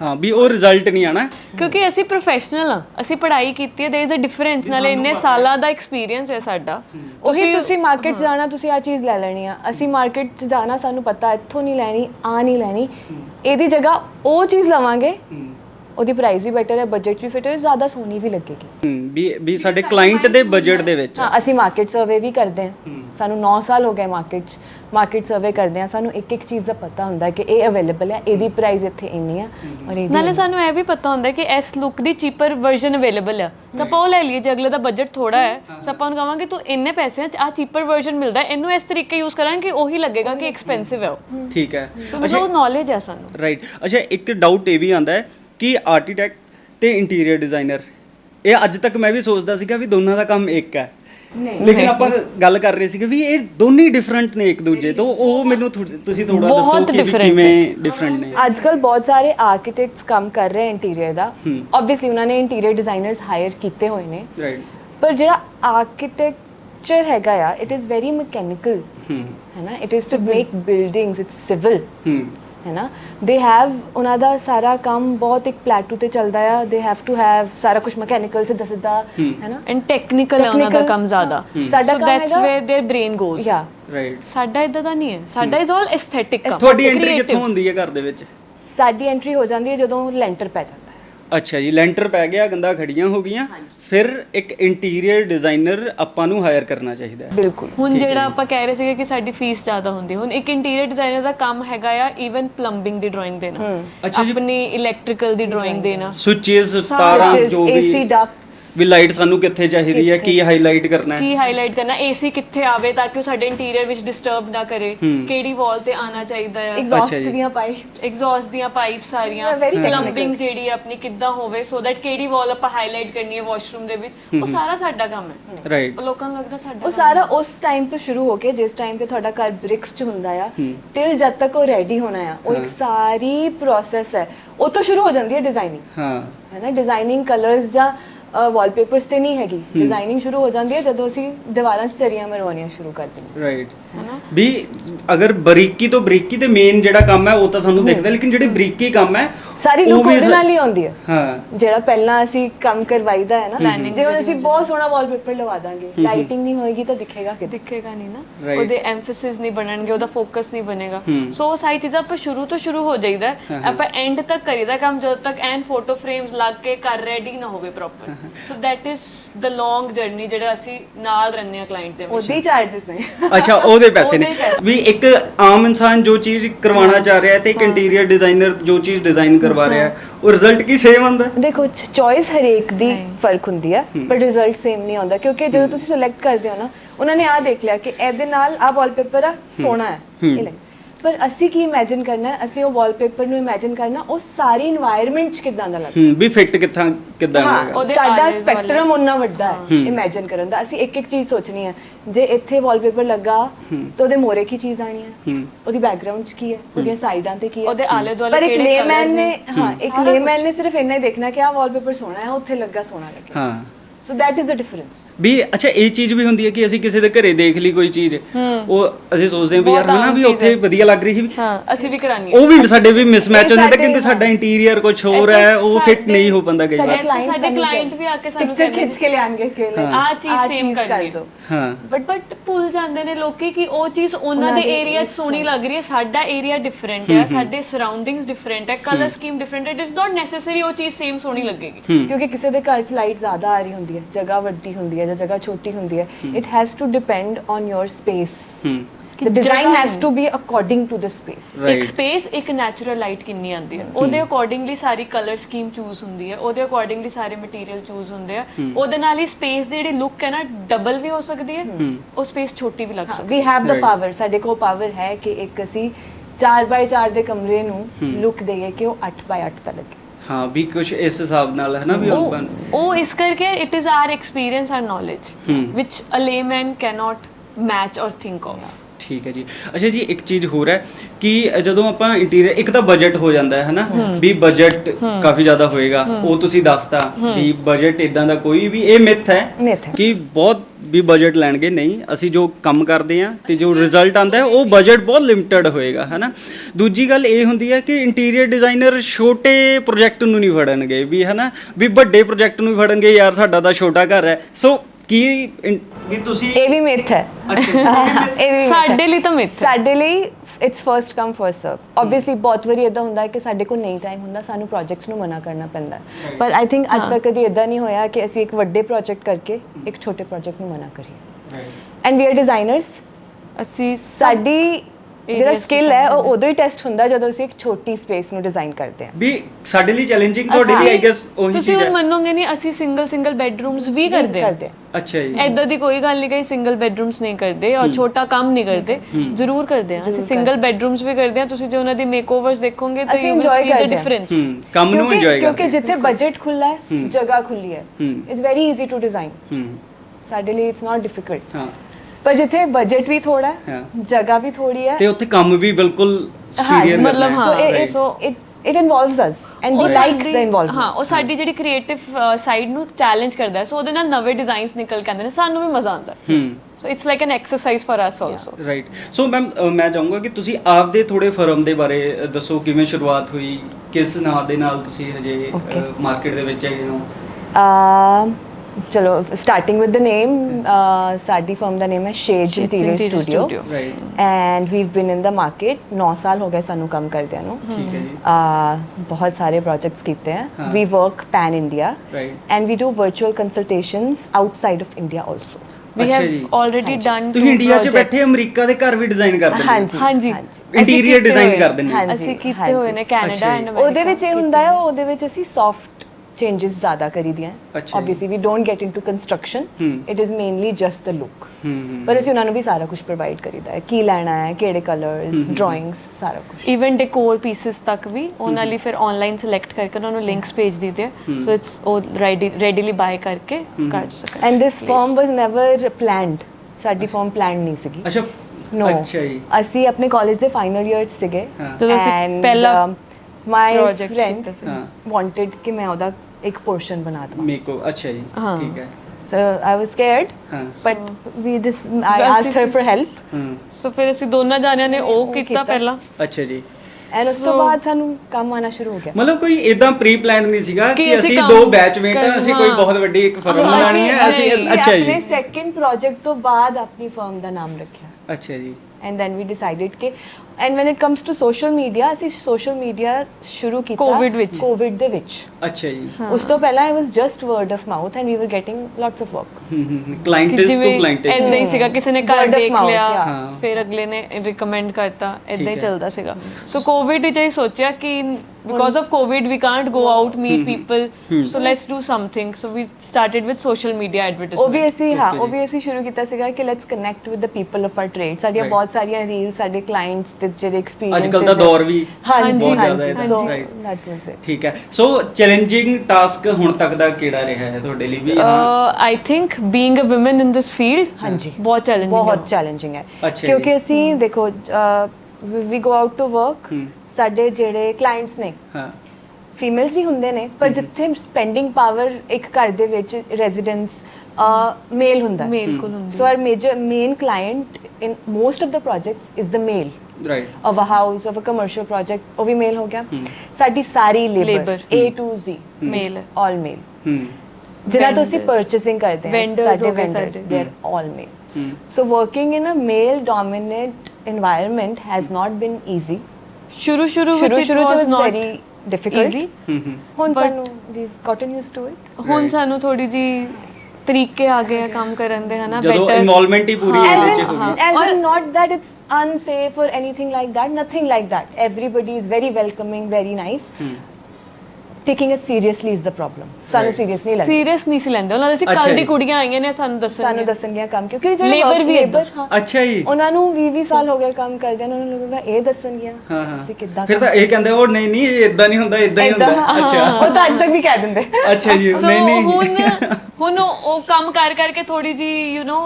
ਹਾਂ ਵੀ ਉਹ ਰਿਜ਼ਲਟ ਨਹੀਂ ਆਣਾ ਕਿਉਂਕਿ ਅਸੀਂ ਪ੍ਰੋਫੈਸ਼ਨਲ ਆ ਅਸੀਂ ਪੜ੍ਹਾਈ ਕੀਤੀ ਹੈ देयर इज अ ਡਿਫਰੈਂਸ ਨਾਲੇ ਇੰਨੇ ਸਾਲਾਂ ਦਾ ਐਕਸਪੀਰੀਅੰਸ ਹੈ ਸਾਡਾ ਉਹੀ ਤੁਸੀਂ ਮਾਰਕੀਟ ਜਾਣਾ ਤੁਸੀਂ ਆ ਚੀਜ਼ ਲੈ ਲੈਣੀ ਆ ਅਸੀਂ ਮਾਰਕੀਟ 'ਚ ਜਾਣਾ ਸਾਨੂੰ ਪਤਾ ਇੱਥੋਂ ਨਹੀਂ ਲੈਣੀ ਆ ਨਹੀਂ ਲੈਣੀ ਇਹਦੀ ਜਗ੍ਹਾ ਉਹ ਚੀਜ਼ ਲਵਾਂਗੇ ਉਹਦੀ ਪ੍ਰਾਈਸ ਵੀ ਬੈਟਰ ਹੈ ਬਜਟ ਵੀ ਫਿਟ ਹੈ ਜ਼ਿਆਦਾ ਸੋਹਣੀ ਵੀ ਲੱਗੇਗੀ। ਹੂੰ ਵੀ ਵੀ ਸਾਡੇ ਕਲਾਇੰਟ ਦੇ ਬਜਟ ਦੇ ਵਿੱਚ ਹਾਂ। ਅਸੀਂ ਮਾਰਕੀਟ ਸਰਵੇ ਵੀ ਕਰਦੇ ਹਾਂ। ਸਾਨੂੰ 9 ਸਾਲ ਹੋ ਗਏ ਮਾਰਕੀਟ 'ਚ ਮਾਰਕੀਟ ਸਰਵੇ ਕਰਦੇ ਹਾਂ। ਸਾਨੂੰ ਇੱਕ ਇੱਕ ਚੀਜ਼ ਦਾ ਪਤਾ ਹੁੰਦਾ ਹੈ ਕਿ ਇਹ ਅਵੇਲੇਬਲ ਹੈ ਇਹਦੀ ਪ੍ਰਾਈਸ ਇੱਥੇ ਇੰਨੀ ਹੈ ਔਰ ਇਹਦੀ ਨਾਲੇ ਸਾਨੂੰ ਇਹ ਵੀ ਪਤਾ ਹੁੰਦਾ ਕਿ ਇਸ ਲੁੱਕ ਦੀ ਚੀਪਰ ਵਰਜ਼ਨ ਅਵੇਲੇਬਲ ਆ। ਤਾਂ ਆਪਾਂ ਉਹ ਲੈ ਲਈਏ ਜੇ ਅਗਲੇ ਦਾ ਬਜਟ ਥੋੜਾ ਹੈ ਤਾਂ ਆਪਾਂ ਨੂੰ ਕਹਾਂਗੇ ਤੂੰ ਇੰਨੇ ਪੈਸਿਆਂ 'ਚ ਆ ਚੀਪਰ ਵਰਜ਼ਨ ਮਿਲਦਾ ਹੈ ਇਹਨੂੰ ਇਸ ਤਰੀਕੇ ਯੂਜ਼ ਕਰਾਂਗੇ ਕਿ ਉਹੀ ਲੱਗੇਗਾ। ਕਿ ਐਕਸਪੈਂਸਿਵ ਹੈ ਉਹ। ਠੀਕ ਹੈ। ਸੋ ਮਤਲਬ ਉਹ ਨੌਲੇਜ ਹੈ ਸਾਨੂੰ। ਰਾਈਟ ਅੱਛਾ ਇੱਕ ਡਾਊਟ ਇਹ ਵੀ ਆਂਦਾ ਹੈ ਕਿ ਆਰਕੀਟੈਕਟ ਤੇ ਇੰਟੀਰੀਅਰ ਡਿਜ਼ਾਈਨਰ ਇਹ ਅੱਜ ਤੱਕ ਮੈਂ ਵੀ ਸੋਚਦਾ ਸੀਗਾ ਵੀ ਦੋਨਾਂ ਦਾ ਕੰਮ ਇੱਕ ਹੈ। ਲੇਕਿਨ ਆਪਾਂ ਗੱਲ ਕਰ ਰਹੇ ਸੀਗੇ ਵੀ ਇਹ ਦੋਨੇ ਡਿਫਰੈਂਟ ਨੇ ਇੱਕ ਦੂਜੇ ਤੋਂ ਉਹ ਮੈਨੂੰ ਥੋੜ੍ਹੀ- ਤੁਸੀਂ ਥੋੜਾ ਦੱਸੋ ਕਿ ਵੀ different ਕਿਵੇਂ ਡਿਫਰੈਂਟ ਨੇ। ਅੱਜ ਕੱਲ ਬਹੁਤ ਸਾਰੇ ਆਰਕੀਟੈਕਟਸ ਕੰਮ ਕਰ ਰਹੇ ਇੰਟੀਰੀਅਰ ਦਾ। ਆਬਵੀਅਸਲੀ ਉਹਨਾਂ ਨੇ ਇੰਟੀਰੀਅਰ ਡਿਜ਼ਾਈਨਰਸ ਹਾਇਰ ਕੀਤੇ ਹੋਏ ਨੇ। ਰਾਈਟ ਪਰ ਜਿਹੜਾ ਆਰਕੀਟੈਕਚਰ ਹੈਗਾ ਆ ਇਟ ਇਜ਼ ਵੈਰੀ ਮਕੈਨੀਕਲ ਹੂੰ। ਹੈ ਨਾ it is to make buildings it's civil ਹੂੰ। ਹੈ ਨਾ ਦੇ ਹੈਵ ਉਹਨਾਂ ਦਾ ਸਾਰਾ ਕੰਮ ਬਹੁਤ ਇੱਕ ਪਲੈਟੂ ਤੇ ਚੱਲਦਾ ਆ ਦੇ ਹੈਵ ਟੂ ਹੈਵ ਸਾਰਾ ਕੁਝ ਮਕੈਨੀਕਲ ਸਿੱਧਾ ਸਿੱਧਾ ਹੈ ਨਾ ਐਂਡ ਟੈਕਨੀਕਲ ਹੈ ਉਹਨਾਂ ਦਾ Technical, ਕੰਮ ਜ਼ਿਆਦਾ ਸਾਡਾ ਸੋ ਕੰਮ ਦੈਟਸ ਹੈਗਾ- where there brain goes yeah right ਸਾਡਾ ਇਦਾਂ ਦਾ ਨਹੀਂ ਹੈ ਸਾਡਾ ਇਜ਼ ਆਲ ਐਸਥੈਟਿਕ ਕੰਮ ਤੁਹਾਡੀ ਐਂਟਰੀ creative। ਕਿੱਥੋਂ ਹੁੰਦੀ ਹੈ ਘਰ ਦੇ ਵਿੱਚ ਸਾਡੀ ਐਂਟਰੀ ਹੋ ਜਾਂਦੀ ਹੈ ਜਦੋਂ ਲੈਂਟਰ ਪੈ ਜਾਂਦਾ ਹੈ ਅੱਛਾ ਜੀ ਲੈਂਟਰ ਪੈ ਗਿਆ ਗੰਦਾ ਖੜੀਆਂ ਹੋ ਗਈਆਂ। ਫਿਰ ਇੱਕ ਇੰਟੀਰੀਅਰ ਡਿਜ਼ਾਈਨਰ ਆਪਾਂ ਨੂੰ ਹਾਇਰ ਕਰਨਾ ਚਾਹੀਦਾ ਹੈ। ਬਿਲਕੁਲ। ਹੁਣ ਜਿਹੜਾ ਆਪਾਂ ਕਹਿ ਰਹੇ ਸੀਗੇ ਕਿ ਸਾਡੀ ਫੀਸ ਜ਼ਿਆਦਾ ਹੁੰਦੀ। ਹੁਣ ਇੱਕ ਇੰਟੀਰੀਅਰ ਡਿਜ਼ਾਈਨਰ ਦਾ ਕੰਮ ਹੈਗਾ ਆ ਇਵਨ ਪਲੰਬਿੰਗ ਦੀ ਡਰਾਇੰਗ ਦੇਣਾ। ਅੱਛਾ ਜੀ। ਆਪਣੀ ਇਲੈਕਟ੍ਰੀਕਲ ਦੀ ਡਰਾਇੰਗ ਦੇਣਾ। ਸੁਚੇਸ ਤਾਰਾਂ ਜੋ ਵੀ ਏਸੀ ਡਕ ਵੀ ਲਾਈਟ ਸਾਨੂੰ ਕਿੱਥੇ ਚਾਹੀਦੀ ਹੈ ਕੀ ਹਾਈਲਾਈਟ ਕਰਨਾ ਹੈ। ਕੀ ਹਾਈਲਾਈਟ ਕਰਨਾ ਏਸੀ ਕਿੱਥੇ ਆਵੇ ਤਾਂ ਕਿ ਉਹ ਸਾਡੇ ਇੰਟੀਰੀਅਰ ਵਿੱਚ ਡਿਸਟਰਬ ਨਾ ਕਰੇ। ਕਿਹੜੀ ਵਾਲ ਤੇ ਆਣਾ ਚਾਹੀਦਾ ਹੈ? ਐਗਜ਼ੌਸਟ ਜੀ। ਦੀਆਂ ਪਾਈਪ ਐਗਜ਼ੌਸਟ ਦੀਆਂ ਪਾਈਪ ਸਾਰੀਆਂ। Very technical. ਪਲੰਬਿੰਗ ਜਿਹੜੀ ਹੈ ਆਪਣੀ ਕਿੱਦਾਂ ਹੋਵੇ ਸੋ ਦੈਟ ਕਿਹੜੀ ਵਾਲ ਆਪਾਂ ਹਾਈਲਾਈਟ ਕਰਨੀ ਹੈ ਵਾਸ਼ਰੂਮ ਦੇ ਵਿੱਚ ਉਹ ਸਾਰਾ ਸਾਡਾ ਕੰਮ ਹੈ। ਰਾਈਟ ਉਹ ਲੋਕਾਂ ਨੂੰ ਲੱਗਦਾ ਸਾਡਾ ਉਹ ਸਾਰਾ ਉਸ ਟਾਈਮ ਤੋਂ ਸ਼ੁਰੂ ਹੋ ਕੇ ਜਿਸ ਟਾਈਮ ਤੇ ਤੁਹਾਡਾ ਘਰ ਬ੍ਰਿਕਸ ਚ ਹੁੰਦਾ ਆ ਟਿਲ ਜਦ ਤੱਕ ਉਹ ਰੈਡੀ ਹੋਣਾ ਆ ਉਹ ਇੱਕ ਸਾਰੀ ਪ੍ਰੋਸੈਸ ਹੈ। ਉਹ ਤੋਂ ਸ਼ੁਰੂ ਹੋ ਜਾਂਦੀ ਹੈ ਡਿਜ਼ਾਈਨਿੰਗ ਹਾਂ। ਹੈ ਨਾ? ਡਿਜ਼ਾਈਨਿੰਗ ਕਲਰਸ ਜਾਂ ਵਾਲਪੇਪਰਸ ਤੇ ਨਹੀਂ ਹੈਗੀ। ਡਿਜ਼ਾਈਨਿੰਗ ਸ਼ੁਰੂ ਹੋ ਜਾਂਦੀ ਹੈ ਜਦੋਂ ਅਸੀਂ ਦੀਵਾਰਾਂ 'ਚ ਚਰੀਆਂ ਮਰਵਾਉਣੀਆਂ ਸ਼ੁਰੂ ਕਰ ਦਿੰਦੇ ਰਾਈਟ ਵੀ ਅਗਰ ਬਰੀਕੀ ਤੋਂ ਬਰੀਕੀ ਤੇ ਮੇਨ ਜਿਹੜਾ ਕੰਮ ਹੈ ਉਹ ਤਾਂ ਸਾਨੂੰ ਦਿਖਦਾ ਲੇਕਿਨ ਜਿਹੜੀ ਬਰੀਕੀ ਕੰਮ ਹੈ ਸਾਰੀ ਉਹ ਲੁੱਕ ਉਹਦੇ ਨਾਲ ਹੀ ਆਉਂਦੀ ਹੈ। ਹਾਂ। ਜਿਹੜਾ ਪਹਿਲਾਂ ਅਸੀਂ ਕੰਮ ਕਰਵਾਈਦਾ ਹੈ ਨਾ ਜੇ ਹੁਣ ਅਸੀਂ ਬਹੁਤ ਸੋਹਣਾ ਵਾਲਪੇਪਰ ਲਵਾ ਦਾਂਗੇ ਲਾਈਟਿੰਗ ਨਹੀਂ ਹੋਏਗੀ ਤਾਂ ਦਿਖੇਗਾ ਕਿਤੇ ਦਿਖੇਗਾ ਨਹੀਂ ਨਾ. ਉਹਦੇ ਐਮਫੈਸਿਸ ਨਹੀਂ ਬਣਨਗੇ ਉਹਦਾ ਫੋਕਸ ਨਹੀਂ ਬਣੇਗਾ। ਸੋ ਉਹ ਸਾਰੀ ਚੀਜ਼ਾਂ ਆਪਾਂ ਸ਼ੁਰੂ ਤੋਂ ਸ਼ੁਰੂ ਹੋ ਜਾਈਦਾ ਹੈ। ਆਪਾਂ ਐਂਡ ਤੱਕ ਕਰੀਦਾ ਕੰਮ ਜਦੋਂ ਤੱਕ ਐਨ ਫੋਟੋ ਫਰੇਮਸ ਲੱਗ ਕੇ ਕਰ ਰੈਡੀ ਨਾ ਹੋਵੇ proper so that is the long journey ਜਿਹੜਾ ਅਸੀਂ ਨਾਲ ਰਹਿੰਦੇ ਆ ਕਲਾਇੰਟ ਦੇ ਵਿੱਚ ਉਹਦੇ ਚਾਰजेस ਨੇ। ਅੱਛਾ ਉਹਦੇ ਪੈਸੇ ਨੇ। ਵੀ ਇੱਕ ਆਮ ਇਨਸਾਨ ਜੋ ਚੀਜ਼ ਕਰਵਾਉਣਾ ਚਾਹ ਰਿਹਾ ਹੈ ਤੇ ਇੱਕ ਇੰਟੀਰੀਅਰ ਡਿਜ਼ਾਈਨਰ ਜੋ ਚੀਜ਼ ਡਿਜ਼ਾਈਨ ਕਰਵਾ ਰਿਹਾ ਹੈ ਉਹ ਰਿਜ਼ਲਟ ਕੀ ਸੇਮ ਆਉਂਦਾ ਦੇਖੋ ਚੋਇਸ ਹਰੇਕ ਦੀ ਫ਼ਰਕ ਹੁੰਦੀ ਹੈ ਪਰ ਰਿਜ਼ਲਟ ਸੇਮ ਨਹੀਂ ਆਉਂਦਾ ਕਿਉਂਕਿ ਜਦੋਂ ਤੁਸੀਂ ਸਿਲੈਕਟ ਕਰਦੇ ਹੋ ਨਾ ਉਹਨਾਂ ਨੇ ਆ ਦੇਖ ਲਿਆ ਕਿ ਇਹਦੇ ਨਾਲ ਆ ਵਾਲਪੇਪਰ ਆ ਸੋਹਣਾ ਹੈ। ਇਹ ਲੈ। ਪਰ ਅਸੀਂ ਕੀ ਇਮੇਜਿਨ ਕਰਨਾ ਹੈ ਅਸੀਂ ਉਹ ਵਾਲਪੇਪਰ ਨੂੰ ਇਮੇਜਿਨ ਕਰਨਾ ਉਹ ਸਾਰੀ এনवायरमेंट ਚ ਕਿਦਾਂ ਦਾ ਲੱਗਦਾ? ਹੂੰ ਵੀ ਫਿੱਟ ਕਿੱਥਾਂ ਕਿੱਦਾਂ ਹਾਂ ਹੋਏਗਾ? ਸਾਡਾ ਸਪੈਕਟਰਮ ਉਨਾ ਵੱਡਾ ਹੈ ਇਮੇਜਿਨ ਕਰਨ ਦਾ। ਅਸੀਂ ਇੱਕ ਇੱਕ ਚੀਜ਼ ਸੋਚਣੀ ਹੈ ਜੇ ਇੱਥੇ ਵਾਲਪੇਪਰ ਲੱਗਾ ਤਾਂ ਉਹਦੇ ਮੋਰੇ ਕੀ ਚੀਜ਼ ਆਣੀ ਹੈ? ਉਹਦੀ ਬੈਕਗ੍ਰਾਉਂਡ ਚ ਕੀ ਹੈ? ਉਹਦੀਆਂ ਸਾਈਡਾਂ ਤੇ ਕੀ ਹੈ? ਉਹਦੇ ਆਲੇ ਦੁਆਲੇ ਪਰ ਇੱਕ ਲੇਮੈਨ ਨੇ ਹਾਂ ਇੱਕ ਲੇਮੈਨ ਨੇ ਸਿਰਫ ਇੰਨਾ ਹੀ ਦੇਖਣਾ ਕਿ ਆਹ ਵਾਲਪੇਪਰ ਸੋਹਣਾ ਹੈ ਉੱਥੇ ਲੱਗਾ ਸੋਹਣਾ ਲੱਗਿਆ। ਹਾਂ। So that is the difference ਵੀ ਅੱਛਾ ਇਹ ਚੀਜ਼ ਵੀ ਹੁੰਦੀ ਹੈ ਕਿ ਅਸੀਂ ਕਿਸੇ ਦੇ ਘਰੇ ਦੇਖ ਲਈ ਕੋਈ ਚੀਜ਼। ਉਹ ਅਸੀਂ ਸੋਚਦੇ ਹਾਂ ਵੀ ਯਾਰ ਹਨਾ ਵੀ ਉੱਥੇ। ਵਧੀਆ ਲੱਗ ਰਹੀ ਸੀ ਵੀ ਹਾਂ ਅਸੀਂ ਵੀ ਕਰਾਂਗੇ। ਉਹ ਵੀ ਸਾਡੇ ਵੀ ਮਿਸਮੈਚ ਹੋ ਜਾਂਦਾ ਕਿਉਂਕਿ ਸਾਡਾ ਇੰਟੀਰੀਅਰ ਕੁਝ ਹੋਰ ਹੈ ਉਹ ਫਿੱਟ ਨਹੀਂ ਹੋ ਪਾਉਂਦਾ ਕਈ ਵਾਰ। ਸਾਡੇ- client ਵੀ ਆ ਕੇ ਸਾਨੂੰ ਪਿਕਚਰ ਖਿੱਚ ਕੇ ਲਿਆਣਗੇ ਕਿ ਆਹ ਚੀਜ਼ same ਕਰ। ਦਿਓ ਹਾਂ। ਬਟ ਬਟ ਭੁੱਲ ਜਾਂਦੇ ਨੇ ਲੋਕੀ ਕਿ ਉਹ ਚੀਜ਼ ਉਹਨਾਂ ਦੇ ਏਰੀਆ 'ਚ ਸੋਹਣੀ ਲੱਗ ਰਹੀ ਹੈ ਸਾਡਾ ਏਰੀਆ ਡਿਫਰੈਂਟ ਹੈ ਸਾਡੇ ਸਰਾਊਂਡਿੰਗਸ ਡਿਫਰੈਂਟ ਹੈ ਕਲਰ ਸਕੀਮ ਡਿਫਰੈਂਟ ਹੈ ਇਟ ਇਜ਼ ਨਾਟ ਨੈਸੈਸਰੀ ਉਹ ਚੀਜ਼ ਸੇਮ ਸੋਹਣੀ ਲੱਗੇਗੀ। ਕਿਉਂਕਿ ਕਿਸੇ ਦੇ ਘਰ 'ਚ ਲਾਈਟ ਜ਼ਿਆਦਾ ਆ ਰਹੀ ਹੁੰਦੀ ਹੈ ਜਗ੍ਹਾ ਵੱਡੀ ਹੁੰਦੀ ਹੈ ਜਾਂ ਜਗ੍ਹਾ ਛੋਟੀ ਹੁੰਦੀ ਹੈ it has to depend on your space ਹੂੰ। The design has to be according to the space. ਇੱਕ ਸਪੇਸ ਇੱਕ ਨੈਚੁਰਲ ਲਾਈਟ ਕਿੰਨੀ ਆਉਂਦੀ ਹੈ? ਉਹਦੇ ਅਕੋਰਡਿੰਗਲੀ ਸਾਰੀ ਕਲਰ ਸਕੀਮ ਚੂਜ਼ ਹੁੰਦੀ ਹੈ ਉਹਦੇ ਅਕੋਰਡਿੰਗਲੀ ਸਾਰੇ ਮਟੀਰੀਅਲ ਚੂਜ਼ ਹੁੰਦੇ ਆ। ਉਹਦੇ ਨਾਲ ਹੀ ਸਪੇਸ ਦੀ ਜਿਹੜੀ ਲੁੱਕ ਹੈ ਨਾ ਡਬਲ ਵੀ ਹੋ ਸਕਦੀ ਹੈ ਉਹ ਸਪੇਸ ਛੋਟੀ ਵੀ ਲੱਗ ਸਕਦੀ we have the Right. power ਸਾਡੇ ਕੋਲ ਪਾਵਰ ਹੈ ਕਿ ਇੱਕ ਅਸੀਂ 4 ਬਾਈ 4 ਦੇ ਕਮਰੇ ਨੂੰ ਲੁੱਕ ਦੇਈਏ ਕਿ ਉਹ 8 ਬਾਈ 8 ਦਾ ਲੱਗੇ। ਹਾਂ ਵੀ ਕੁਝ ਇਸ ਹਿਸਾਬ ਨਾਲ ਹੈ ਨਾ ਵੀ ਉਹ ਆਪਾਂ ਉਹ ਇਸ ਕਰਕੇ it is our experience our knowledge ਹੂੰ। Which a layman cannot match or think of ਠੀਕ ਹੈ ਜੀ। ਅੱਛਾ ਜੀ ਇੱਕ ਚੀਜ਼ ਹੋਰ ਹੈ ਕਿ ਜਦੋਂ ਆਪਾਂ ਇੰਟੀਰੀਅਰ ਇੱਕ ਤਾਂ ਬਜਟ ਹੋ ਜਾਂਦਾ ਹੈ ਹਨਾ? ਵੀ ਬਜਟ ਕਾਫੀ ਜ਼ਿਆਦਾ ਹੋਏਗਾ ਉਹ ਤੁਸੀਂ ਦੱਸਤਾ ਵੀ ਬਜਟ ਇਦਾਂ ਦਾ ਕੋਈ ਵੀ ਇਹ ਮਿਥ ਹੈ। ਕਿ ਬਹੁਤ ਵੀ ਬਜਟ ਲੈਣਗੇ ਨਹੀਂ ਅਸੀਂ ਜੋ ਕੰਮ ਕਰਦੇ ਆ ਤੇ ਜੋ ਰਿਜ਼ਲਟ ਆਂਦਾ ਹੈ ਉਹ ਬਜਟ ਬਹੁਤ ਲਿਮਟਿਡ ਹੋਏਗਾ ਹਨਾ? ਦੂਜੀ ਗੱਲ ਇਹ ਹੁੰਦੀ ਹੈ ਕਿ ਇੰਟੀਰੀਅਰ ਡਿਜ਼ਾਈਨਰ ਛੋਟੇ ਪ੍ਰੋਜੈਕਟ ਨੂੰ ਨਹੀਂ ਫੜਨਗੇ ਵੀ ਹਨਾ? ਵੀ ਵੱਡੇ ਪ੍ਰੋਜੈਕਟ ਨੂੰ ਫੜਨਗੇ ਯਾਰ ਸਾਡਾ ਤਾਂ ਛੋਟਾ ਘਰ ਹੈ। ਸੋ ਕੀ ਇਨ- ਵੀ ਤੁਸੀਂ ਇਹ ਵੀ ਮਿਥ ਹੈ। ਅੱਛਾ। [LAUGHS] ਇਹ ਵੀ myth ਹੈ। ਸਾਡੇ ਲਈ ਤਾਂ myth ਹੈ। ਸਾਡੇ ਲਈ it's first come first serve obviously ਬਹੁਤ ਵਾਰੀ ਇਦਾਂ ਹੁੰਦਾ ਹੈ ਕਿ ਸਾਡੇ ਕੋਲ ਨਹੀਂ ਟਾਈਮ ਹੁੰਦਾ ਸਾਨੂੰ ਪ੍ਰੋਜੈਕਟਸ ਨੂੰ ਮਨਾ ਕਰਨਾ ਪੈਂਦਾ ਹੈ। ਪਰ ਆਈ ਥਿੰਕ ਅੱਜ ਤੱਕ ਕਦੀ ਇਦਾਂ ਨਹੀਂ ਹੋਇਆ ਕਿ ਅਸੀਂ ਇੱਕ ਵੱਡੇ ਪ੍ਰੋਜੈਕਟ ਕਰਕੇ ਇੱਕ ਛੋਟੇ ਪ੍ਰੋਜੈਕਟ ਨੂੰ ਮਨਾ ਕਰੀਏ। ਐਂਡ ਵੀ ਆਰ ਡਿਜ਼ਾਈਨਰਸ ਅਸੀਂ ਸਾਡੀ ਜਿਹੜਾ ਸਕਿੱਲ ਹੈ ਉਹ ਉਦੋਂ ਹੀ ਟੈਸਟ ਹੁੰਦਾ ਜਦੋਂ ਅਸੀਂ ਇੱਕ ਛੋਟੀ ਸਪੇਸ ਨੂੰ ਡਿਜ਼ਾਈਨ ਕਰਦੇ ਹਾਂ। ਵੀ ਸਾਡੇ ਲਈ ਚੈਲੰਜਿੰਗ ਤੁਹਾਡੇ ਲਈ ਆਈ ਗੈਸ ਉਹੀ ਤੁਸੀਂ ਚੀਜ਼ ਹੁਣ ਹੈ। ਮੰਨੋਗੇ ਨਹੀਂ ਅਸੀਂ ਸਿੰਗਲ ਸਿੰਗਲ ਬੈਡਰੂਮਸ ਵੀ ਕਰਦੇ ਹਾਂ। ਕਰਦੇ ਹਾਂ। ਅੱਛਾ ਜੀ। ਐਦਾਂ ਦੀ ਕੋਈ ਗੱਲ ਨਹੀਂ ਕਿ ਸਿੰਗਲ ਬੈਡਰੂਮਸ ਨਹੀਂ ਕਰਦੇ ਔਰ ਛੋਟਾ ਕੰਮ ਨਹੀਂ ਕਰਦੇ। ਜ਼ਰੂਰ ਕਰਦੇ ਹਾਂ। ਅਸੀਂ ਸਿੰਗਲ ਬੈਡਰੂਮਸ ਵੀ ਕਰਦੇ ਹਾਂ। ਤੁਸੀਂ ਜੇ ਉਹਨਾਂ ਦੀ ਮੇਕਓਵਰਸ ਦੇਖੋਗੇ ਤਾਂ ਅਸੀਂ you will enjoy see the ਕਰਦੇ ਹਾਂ। ਡਿਫਰੈਂਸ ਹੂੰ। ਕੰਮ ਨੂੰ ਕਿਉਂਕਿ ਇੰਜੋਏ ਕਿਉਂਕਿ ਕਰਦੇ ਜਿੱਥੇ ਬਜਟ ਖੁੱਲਾ ਹੈ ਜਗ੍ਹਾ ਖੁੱਲੀ ਹੈ। ਹੂੰ। It's very easy to design ਹੂੰ। ਸਾਡੇ ਲਈ ਇਟਸ ਨਾਟ ਡਿਫਿਕਲਟ ਹਾਂ। ਪਰ ਜਿੱਥੇ ਬਜਟ ਵੀ ਥੋੜਾ ਹੈ। ਜਗ੍ਹਾ ਵੀ ਥੋੜੀ ਹੈ। ਤੇ ਉੱਥੇ ਕੰਮ ਵੀ ਬਿਲਕੁਲ ਸੁਪੀਰੀਅਰ ਮਤਲਬ ਹਾਂ, so. It it it involves us and we like the involvement ਹਾਂ ਉਹ ਸਾਡੀ ਜਿਹੜੀ ਕ੍ਰੀਏਟਿਵ ਸਾਈਡ ਨੂੰ ਚੈਲੰਜ ਕਰਦਾ ਹੈ ਸੋ ਉਹਦੇ ਨਾਲ ਨਵੇਂ ਡਿਜ਼ਾਈਨਸ ਨਿਕਲ ਕੇ ਆਉਂਦੇ ਨੇ ਸਾਨੂੰ ਵੀ ਮਜ਼ਾ ਆਉਂਦਾ ਹੈ। So it's like an exercise for us also right so ma'am ਮੈਂ ਚਾਹੂੰਗਾ ਕਿ ਤੁਸੀਂ ਆਪਦੇ ਥੋੜੇ ਫਰਮ ਦੇ ਬਾਰੇ ਦੱਸੋ ਕਿਵੇਂ ਸ਼ੁਰੂਆਤ ਹੋਈ ਕਿਸ ਨਾਂ ਦੇ ਨਾਲ ਤੁਸੀਂ ਹਜੇ ਮਾਰਕੀਟ ਦੇ ਵਿੱਚ ਹੈਗੇ ਹੋ? ਚਲੋ ਸਟਾਰਟਿੰਗ ਵਿਦ ਦ ਨੇਮ ਸਾਡੀ ਫਰਮ ਦਾ ਨੇਮ ਹੈ shade Shades interior Interior studio Studio. Right and we've been in the market 9 ਸਾਲ ਹੋ ਗਏ ਸਾਨੂੰ ਕੰਮ ਕਰਦਿਆਂ ਨੂੰ ਠੀਕ ਹੈ ਜੀ ਬਹੁਤ ਸਾਰੇ ਪ੍ਰੋਜੈਕਟਸ ਕੀਤੇ ਹਾਂ। हैं। we work pan india. Right and we do virtual consultations outside of india also. We have. Already done ਤੁਸੀਂ ਇੰਡੀਆ 'ਚ ਬੈਠੇ ਅਮਰੀਕਾ ਦੇ ਘਰ ਵੀ ਡਿਜ਼ਾਈਨ ਕਰਦੇ ਨੇ ਹਾਂਜੀ ਹਾਂਜੀ। ਇੰਟੀਰੀਅਰ ਡਿਜ਼ਾਈਨ ਕਰਦੇ ਨੇ ਹਾਂਜੀ, ਅਸੀਂ ਕੀਤੇ। ਹੋਏ ਨੇ ਕੈਨੇਡਾ। ਐਂਡ ਉਹਦੇ ਵਿੱਚ ਇਹ ਹੁੰਦਾ ਹੈ ਉਹਦੇ ਵਿੱਚ ਅਸੀਂ ਸੌਫਟ ਚੇਂजेस ਜ਼ਿਆਦਾ ਕਰੀਦੀਆਂ ਅੱਛਾ ਜੀ। Obviously we don't get into construction ਹੂੰ। It is mainly just the look ਹੂੰ ਹੂੰ ਪਰ ਅਸੀਂ ਉਹਨਾਂ ਨੂੰ ਵੀ ਸਾਰਾ ਕੁਝ ਪ੍ਰੋਵਾਈਡ ਕਰੀਦਾ ਹੈ ਕੀ ਲੈਣਾ ਹੈ ਕਿਹੜੇ ਕਲਰਸ ਡਰਾਇੰਗਸ ਸਾਰਾ ਕੁਝ ਇਵਨ ਡੈਕੋਰ ਪੀਸਸ ਤੱਕ ਵੀ ਉਹਨਾਂ ਲਈ ਫਿਰ ਆਨਲਾਈਨ ਸਿਲੈਕਟ ਕਰਕੇ ਉਹਨਾਂ ਨੂੰ ਲਿੰਕਸ ਭੇਜ ਆ ਸੋ ਇਟਸ ਉਹ ਰੈਡੀਲੀ ਬਾਏ ਕਰਕੇ ਕਰ ਸਕਣ and this firm was never planned ਸਾਡੀ ਫਰਮ ਪਲੈਨਡ ਨਹੀਂ ਸੀਗੀ ਅੱਛਾ No. ਅੱਛਾ ਜੀ ਅਸੀਂ ਆਪਣੇ ਕਾਲਜ ਦੇ ਫਾਈਨਲ ਇਅਰ 'ਚ ਸੀਗੇ। ਜਦੋਂ ਅਸੀਂ ਪਹਿਲਾ my project friend ਕੀਤਾ ਸੀ। ਹਾਂ wanted ਕਿ ਮੈਂ ਉਹਦਾ ਇੱਕ ਪੋਰਸ਼ਨ ਬਣਾ ਦਵਾਂ। ਮੇਕੋ ਅੱਛਾ ਜੀ ਹਾਂ। ਠੀਕ ਹੈ। So i was scared ਹਾਂ। but we this i Well, asked her for help ਹੂੰ। ਸੋ ਫਿਰ ਅਸੀਂ ਦੋਨਾਂ ਜਾਣਿਆਂ ਨੇ ਉਹ ਕੀਤਾ ਕੀਤਾ। ਪਹਿਲਾਂ? ਅੱਛਾ ਜੀ। And ਉਸ ਤੋਂ So- ਬਾਅਦ ਸਾਨੂੰ ਕੰਮ ਆਣਾ ਸ਼ੁਰੂ ਹੋ ਗਿਆ। ਮਤਲਬ ਕੋਈ ਇਦਾਂ ਪ੍ਰੀ ਪਲਾਨਡ ਨਹੀਂ ਸੀਗਾ ਕਿ ਕਿ ਅਸੀਂ ਅਸੀਂ ਕੰਮ ਦੋ ਬੈਚਮੇਟ ਕਰ- ਅਸੀਂ ਕੋਈ ਹਾਂ। ਬਹੁਤ ਵੱਡੀ ਇੱਕ ਫਰਮ ਅਸੀਂ- ਬਣਾਣੀ ਹੈ ਅਸੀਂ ਅਸੀਂ ਅੱਛਾ ਆਪਣੇ ਜੀ ਸੈਕੰਡ ਪ੍ਰੋਜੈਕਟ ਤੋਂ ਬਾਅਦ ਆਪਣੀ ਫਰਮ ਦਾ ਨਾਮ ਰੱਖਿਆ। ਅੱਛਾ ਜੀ। And then we decided ਕਿ and when it comes to social media ਅਸੀਂ social media ਸ਼ੁਰੂ ਕੀਤਾ COVID ਵਿੱਚ। covid ਦੇ ਵਿੱਚ ਅੱਛਾ ਜੀ ਉਸ ਤੋਂ ਪਹਿਲਾਂ it was just word of mouth and we were getting lots of work clients ਤੋਂ ਕਲਾਇੰਟਸ ਇਦਾਂ ਹੀ ਸੀਗਾ ਕਿਸੇ ਨੇ ਘਰ ਦੇਖ ਲਿਆ. ਹਾਂ। ਫਿਰ ਅਗਲੇ ਨੇ ਰეკਮੈਂਡ ਕਰਤਾ ਠੀਕ ਹੀ ਹੈ। ਚੱਲਦਾ ਸੀਗਾ ਸੋ ਕੋਵਿਡ ਵਿੱਚ ਇਹ ਸੋਚਿਆ ਕਿ because of Covid we can't go out meet people so let's do something so we started with social media ਉਹ ਐਡਵਰਟਾਈਜ਼ਮੈਂਟ ਵੀ ਅਸੀਂ ਹਾਂ Okay ਜੀ। ਅਸੀਂ ਸ਼ੁਰੂ ਕੀਤਾ ਸੀਗਾ ਕਿ let's connect with the people of our trade ਸਾਡੀਆਂ Right. ਬਹੁਤ ਸਾਰੀਆਂ ਰੀਲ ਸਾਡੇ ਕਲਾਇੰਟਸ ਦੇ ਜਿਹੜੇ ਐਕਸਪੀਰੀਅੰਸ ਅੱਜ ਕੱਲ ਦਾ ਦੌਰ ਵੀ ਹਾਂਜੀ ਬਹੁਤ ਜ਼ਿਆਦਾ ਹਾਂਜੀ ਹੈ so right that was it. ਠੀਕ ਹੈ ਸੋ ਚੈਲੰਜਿੰਗ ਟਾਸਕ ਹੁਣ ਤੱਕ ਦਾ ਕਿਹੜਾ ਰਿਹਾ ਹੈ ਤੁਹਾਡੇ ਲਈ ਵੀ ਹਾਂ I think being a woman in this field ਹਾਂਜੀ ਬਹੁਤ ਚੈਲੰਜਿੰਗ ਬਹੁਤ ਚੈਲੰਜਿੰਗ ਹੈ ਅੱਛਾ ਜੀ। ਕਿਉਂਕਿ ਅਸੀਂ ਦੇਖੋ we go out to work ਹੂੰ। ਸਾਡੇ ਜਿਹੜੇ ਕਲਾਇੰਟਸ ਨੇ ਹਾਂ ਫੀਮੇਲਸ ਵੀ ਹੁੰਦੇ ਨੇ ਪਰ ਜਿੱਥੇ ਸਪੈਂਡਿੰਗ ਪਾਵਰ ਇੱਕ ਘਰ ਦੇ ਵਿੱਚ ਰੈਜ਼ੀਡੈਂਸ ਮੇਲ ਹੁੰਦਾ ਹੈ ਮੇਲ ਕੋਲ ਹੁੰਦੀ So our major main client in most of the projects is the male right of a house of a commercial project ਉਹ ਵੀ ਮੇਲ ਹੋ ਗਿਆ ਸਾਡੀ ਸਾਰੀ labour. A to Z Male. all male ਹੂੰ ਜਿਨ੍ਹਾਂ ਤੋਂ ਅਸੀਂ Vendors. purchasing ਕਰਦੇ ਹਾਂ ਸਾਡੇ ਹੋ ਗਏ vendors ਸਾਡੇ। they are all male ਹੂੰ so working in a male dominant environment ਸ਼ੁਰੂ ਸ਼ੁਰੂ ਸ਼ੁਰੂ ਵਿੱਚ ਸ਼ੁਰੂ ਚ easy ਹੂੰ ਹੂੰ ਹੁਣ ਸਾਨੂੰ we've gotten used to it ਹੁਣ. ਸਾਨੂੰ ਥੋੜੀ ਜੀ ਤਰੀਕੇ ਆ ਗਏ ਆ ਕੰਮ ਕਰਨ ਦੇ ਹਨਾ ਜਦੋਂ ਇਨਵੋਲਵਮੈਂਟ ਹੀ ਪੂਰੀ ਹਾਂ। ਇਹਦੇ ਚ ਹੋ ਗਈ not that it's unsafe or anything like that nothing like that everybody is very welcoming very nice ਹੂੰ taking it seriously is the problem ਸਾਨੂੰ ਸੀਰੀਅਸ ਨਹੀਂ ਲੱਗਦਾ। ਸੀਰੀਅਸ ਨਹੀਂ ਸੀ ਲੈਂਦੇ। ਉਹਨਾਂ ਦੇ ਸੀ ਅੱਛਾ ਕੱਲ ਜੀ। ਦੀ ਕੁੜੀਆਂ ਆਈਆਂ ਨੇ ਸਾਨੂੰ ਦੱਸਣ ਸਾਨੂੰ ਦੱਸਣਗੀਆਂ ਕੰਮ ਕਿਉਂਕਿ ਜਿਹੜੇ Labour ਵੀ ਲੇਬਰ ਏਦਾਂ। ਹਾਂ। ਅੱਛਾ ਜੀ। ਉਹਨਾਂ ਨੂੰ 20 20 ਸਾਲ ਹੋ ਗਏ ਕੰਮ ਕਰਦੇ ਨੂੰ ਉਹਨਾਂ ਨੂੰ ਲੱਗੇਗਾ ਇਹ ਦੱਸਣਗੀਆਂ। ਹਾਂ ਹਾਂ। ਅਸੀਂ ਕਿੱਦਾਂ ਫਿਰ ਤਾਂ ਇਹ ਕਹਿੰਦੇ ਉਹ ਨਹੀਂ ਨਹੀਂ ਇਹ ਇਦਾਂ ਨਹੀਂ ਹੁੰਦਾ ਇਦਾਂ ਹੀ ਹੁੰਦਾ। ਅੱਛਾ। ਉਹ ਤਾਂ ਅੱਜ ਤੱਕ ਵੀ ਕਹਿ ਦਿੰਦੇ। ਅੱਛਾ ਜੀ So, ਨਹੀਂ ਨਹੀਂ। ਹੁਣ [LAUGHS] ਹੁਣ ਉਹ ਉਹ ਕੰਮ ਕਰ ਕਰਕੇ ਥੋੜੀ ਜੀ ਯੂ نو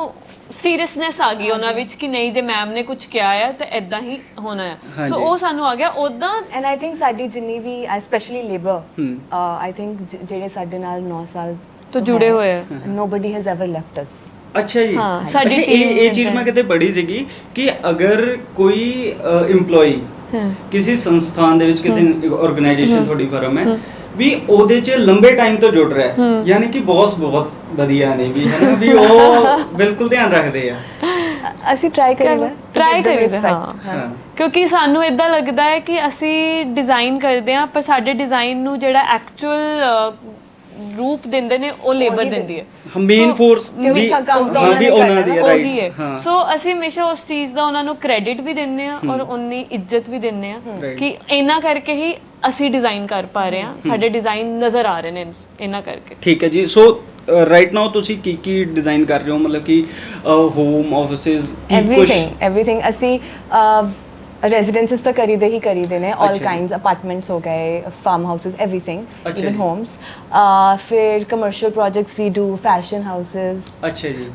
ਸੀਰੀਅਸਨੈਸ ਆ ਗਈ ਉਹਨਾਂ ਵਿੱਚ ਕਿ ਨਹੀਂ ਜੇ ਮੈਮ ਨੇ ਕੁਝ ਕਿਹਾ ਆ ਤੇ ਐਦਾਂ ਹੀ ਹੋਣਾ ਆ। ਹਾਂਜੀ। ਸੋ ਉਹ ਸਾਨੂੰ ਆ ਗਿਆ ਉਦਾਂ ਐਂਡ ਆਈ ਥਿੰਕ ਸਾਡੀ ਜਿੰਨੀ ਵੀ ਸਪੈਸ਼ਲੀ ਲੇਬਰ ਹੂੰ। ਆਈ ਥਿੰਕ ਜਿਹੜੇ ਸਾਡੇ ਨਾਲ 9 ਸਾਲ ਤੋਂ ਜੁੜੇ ਹੋਏ ਆ। Nobody has ever left us ਅੱਛਾ ਜੀ। ਹਾਂ, ਸਾਡੀ ਇਹ ਇਹ ਚੀਜ਼ ਮੈਂ ਕਿਤੇ ਪੜ੍ਹੀ ਸੀਗੀ ਕਿ ਅਗਰ ਕੋਈ EMPLOYE ਕਿਸੇ ਸੰਸਥਾਨ ਦੇ ਵਿੱਚ ਕਿਸੇ ਆਰਗੇਨਾਈਜੇਸ਼ਨ ਤੁਹਾਡੀ ਫਰਮ ਹੈ। ਵੀ ਉਹਦੇ 'ਚ ਲੰਬੇ ਟਾਈਮ ਤੋਂ ਜੁੜ ਰਿਹਾ ਹੈ। ਯਾਨੀ ਕਿ ਬੌਸ ਬਹੁਤ ਵਧੀਆ ਨੇ ਵੀ ਹੈ ਨਾ ਵੀ ਉਹ [LAUGHS] ਬਿਲਕੁਲ ਧਿਆਨ ਰੱਖਦੇ ਆ। ਅਸੀਂ ਟਰਾਈ ਕਰੀਦਾ ਟਰਾਈ ਕਰੀਦਾ ਹਾਂ। ਕਿਉਂਕਿ ਸਾਨੂੰ ਇਦਾਂ ਲੱਗਦਾ ਹੈ ਕਿ ਅਸੀਂ ਡਿਜ਼ਾਈਨ ਕਰਦੇ ਆ ਪਰ ਸਾਡੇ ਡਿਜ਼ਾਈਨ ਨੂੰ ਜਿਹੜਾ ਐਕਚੁਅਲ ਰੂਪ ਦਿੰਦੇ ਨੇ ਉਹ ਲੇਬਰ ਦਿੰਦੀ ਹੈ। ਮੇਨ ਫੋਰਸ ਵੀ ਹਾਂ ਉਹਨਾਂ ਵੀ ਉਹਨਾਂ ਦੀ ਉਹੀ ਹੈ। ਸੋ ਅਸੀਂ ਹਮੇਸ਼ਾ ਉਸ ਚੀਜ਼ ਦਾ ਉਹਨਾਂ ਨੂੰ ਕ੍ਰੈਡਿਟ ਵੀ ਦਿੰਨੇ ਆ ਔਰ ਉਨੀ ਇੱਜ਼ਤ ਵੀ ਦਿੰਨੇ ਆ. ਕਿ ਇਹਨਾਂ ਕਰਕੇ ਹੀ ਅਸੀਂ ਡਿਜ਼ਾਈਨ ਕਰ ਪਾ ਰਹੇ ਆ ਸਾਡੇ ਡਿਜ਼ਾਈਨ ਨਜ਼ਰ ਆ ਰਹੇ ਨੇ ਇਹਨਾਂ ਕਰਕੇ। ਠੀਕ ਹੈ ਜੀ। ਸੋ ਰਾਈਟ ਨਾਓ ਤੁਸੀਂ ਕੀ ਕੀ ਡਿਜ਼ਾਈਨ ਕਰ ਰਹੇ ਹੋ? ਮਤਲਬ ਕਿ ਹੋਮ ਆਫਿਸਿਸ ਕੀ ਕੁਝ ਐਵਰੀਥਿੰਗ ਐਵਰੀਥਿੰਗ ਅਸੀਂ ਰੈਜ਼ੀਡੈਂਸਸ ਤਾਂ ਕਰੀਦੇ ਹੀ ਕਰੀਦੇ ਨੇ ਅੱਛਾ ਆਲ ਜੀ। ਕਾਈਂਡਸ ਅਪਾਰਟਮੈਂਟਸ ਹੋ ਗਏ ਫਾਰਮ ਹਾਊਸਸ ਐਵਰੀਥਿੰਗ ਅੱਛਾ ਇਵਨ ਜੀ। ਹੋਮਸ ਫਿਰ commercial projects we do fashion houses ਅੱਛਾ ਜੀ।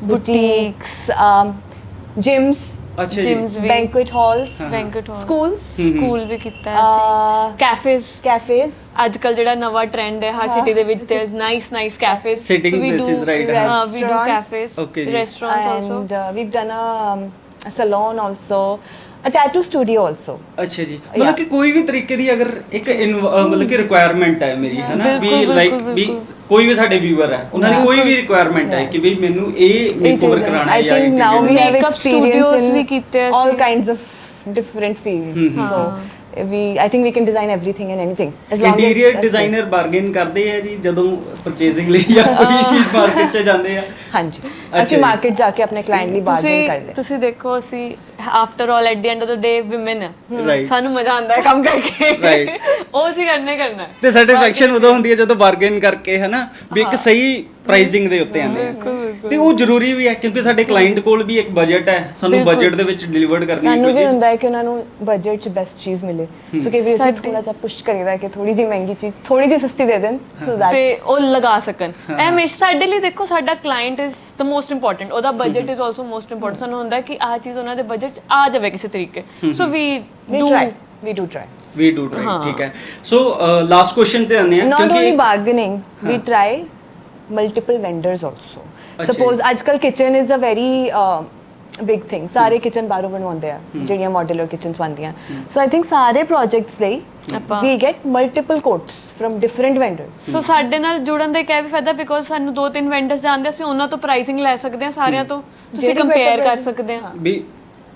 ਜਿਮਸ ਵੀ। banquet halls banquet hall schools hmm, hmm. School ਵੀ ਕੀਤਾ ਹੈ ਅਸੀਂ। ਕੈਫੇਜ਼ cafes ਅੱਜ ਕੱਲ ਜਿਹੜਾ ਨਵਾਂ ਟ੍ਰੈਂਡ ਹੈ ਹਰ ਹਾਂ। ਸਿਟੀ ਦੇ ਵਿੱਚ ਤੇ nice nice cafes places, right, ਹਾਂ we do. Cafes. Restaurants also and uh, we've done a, um, a tattoo studio also. ਅੱਛਾ ਜੀ। ਮਤਲਬ ਕਿ ਕੋਈ ਵੀ ਤਰੀਕੇ ਦੀ ਅਗਰ ਇੱਕ ਇਨਵ- ਅਹ ਮਤਲਬ ਕਿ ਰਿਕੁਆਇਰਮੈਂਟ ਹੈ ਮੇਰੀ ਹੈ ਨਾ? ਵੀ ਬਿਲਕੁਲ, ਲਾਈਕ ਬਿਲਕੁਲ, ਵੀ ਬਿਲਕੁਲ। ਕੋਈ ਵੀ ਸਾਡੇ ਵੀਵਰ ਹੈ ਉਹਨਾਂ ਦੀ ਕੋਈ ਵੀ ਰਿਕੁਆਇਰਮੈਂਟ ਹੈ ਕਿ ਵੀ ਮੈਨੂੰ ਇਹ ਮੇਕਓਵਰ ਕਰਾਉਣਾ ਹੈ I ਜਾਂ think ਇਹ now we have Makeup experience studios in ਵੀ ਕੀਤੇ all ਅਸੀਂ। kinds of different fields so we I think we can design everything and anything as long interior designer bargain ਕਰਦੇ ਆ ਜੀ ਜਦੋਂ ਪਰਚੇਸਿੰਗ ਲਈ ਜਾਂ [LAUGHS] ਕੋਈ ਚੀਜ਼ ਮਾਰਕੀਟ 'ਚ ਜਾਂਦੇ ਆ। ਹਾਂਜੀ। ਅਸੀਂ। ਮਾਰਕੀਟ ਜਾ ਕੇ ਆਪਣੇ ਕਲਾਇੰਟ ਲਈ ਬਾਰਗੇਨ ਤੁਸੀਂ ਕਰਦੇ। ਤੁਸੀਂ ਦੇਖੋ ਅਸੀਂ after all at the end of the day woman. ਸਾਨੂੰ ਮਜ਼ਾ ਆਉਂਦਾ ਹੈ ਕੰਮ ਕਰਕੇ। Right. ਉਹ ਅਸੀਂ ਕਰਨੇ ਕਰਨਾ ਤੇ ਸੈਟੀਸਫੈਕਸ਼ਨ ਉਦੋਂ ਹੁੰਦੀ ਹੈ ਜਦੋਂ ਬਾਰਗੇਨ ਕਰਕੇ ਹੈ ਨਾ ਵੀ ਇੱਕ ਸਹੀ ਪ੍ਰਾਈਸਿੰਗ ਦੇ ਉੱਤੇ ਆਉਂਦੇ ਆ। ਤੇ ਉਹ ਜ਼ਰੂਰੀ ਵੀ ਹੈ ਕਿਉਂਕਿ ਸਾਡੇ ਕਲਾਇੰਟ ਕੋਲ ਵੀ ਇੱਕ ਬਜਟ ਹੈ। ਸਾਨੂੰ ਬਜਟ ਦੇ ਵਿੱਚ ਡਿਲੀਵਰਡ ਕਰਨੀ ਹੈ ਸਾਨੂੰ ਵੀ ਹੁੰਦਾ ਹੈ ਕਿ ਉਹਨਾਂ ਨੂੰ ਬਜਟ 'ਚ ਬੈਸਟ ਚੀਜ਼ ਮਿਲੇ। ਸੋ ਕਿ ਵੀ ਅਸੀਂ ਥੋੜਾ ਜਿਹਾ ਪੁਸ਼ ਕਰੀਦਾ ਕਿ ਥੋੜੀ ਜਿਹੀ ਮਹਿੰਗੀ ਚੀਜ਼ ਥੋੜੀ ਜਿਹੀ ਸਸਤੀ ਦੇ ਦੇਣ ਸੋ ਦੈਟ ਤੇ ਉਹ ਲਗਾ ਸਕਣ। ਇਹ ਹਮੇਸ਼ਾ ਸਾਡੇ ਲਈ ਦੇਖੋ ਸਾਡਾ client is the most important ਉਹਦਾ budget is also most important ਸਾਨੂੰ ਹੁੰਦਾ ਹੈ ਕਿ ਆਹ ਚੀਜ਼ ਉਹਨਾਂ ਦੇ ਬਜਟ 'ਚ ਆ ਜਾਵੇ ਕਿਸੇ ਤਰੀਕੇ। So we we do try we do try we do try ਠੀਕ ਹੈ। ਸੋ ਲਾਸਟ ਕੁਐਸਚਨ ਤੇ ਆਨੇ ਆ not only ਕਿਉਂਕਿ bargaining we try multiple vendors also ਅੱਛਾ suppose ਅੱਜਕੱਲ kitchen is a very uh, big thing ਸਾਰੇ kitchen ਬਾਹਰੋਂ ਬਣਵਾਉਂਦੇ ਆ ਜਿਹੜੀਆਂ modular kitchens ਬਣਦੀਆਂ so i think ਸਾਰੇ projects ਲਈ ਆਪਾਂ- we get multiple quotes from different vendors ਸੋ ਸਾਡੇ ਨਾਲ ਜੁੜਨ ਦਾ ਇਹ ਵੀ ਫਾਇਦਾ ਬਿਕੋਜ਼ ਸਾਨੂੰ ਦੋ ਤਿੰਨ ਵੈਂਡਰਸ ਜਾਣਦੇ ਅਸੀਂ ਉਹਨਾਂ ਤੋਂ ਪ੍ਰਾਈਸਿੰਗ ਲੈ ਸਕਦੇ ਹਾਂ ਸਾਰਿਆਂ ਤੋਂ ਤੁਸੀਂ ਕੰਪੇਅਰ ਕਰ ਸਕਦੇ ਹਾਂ ਵੀ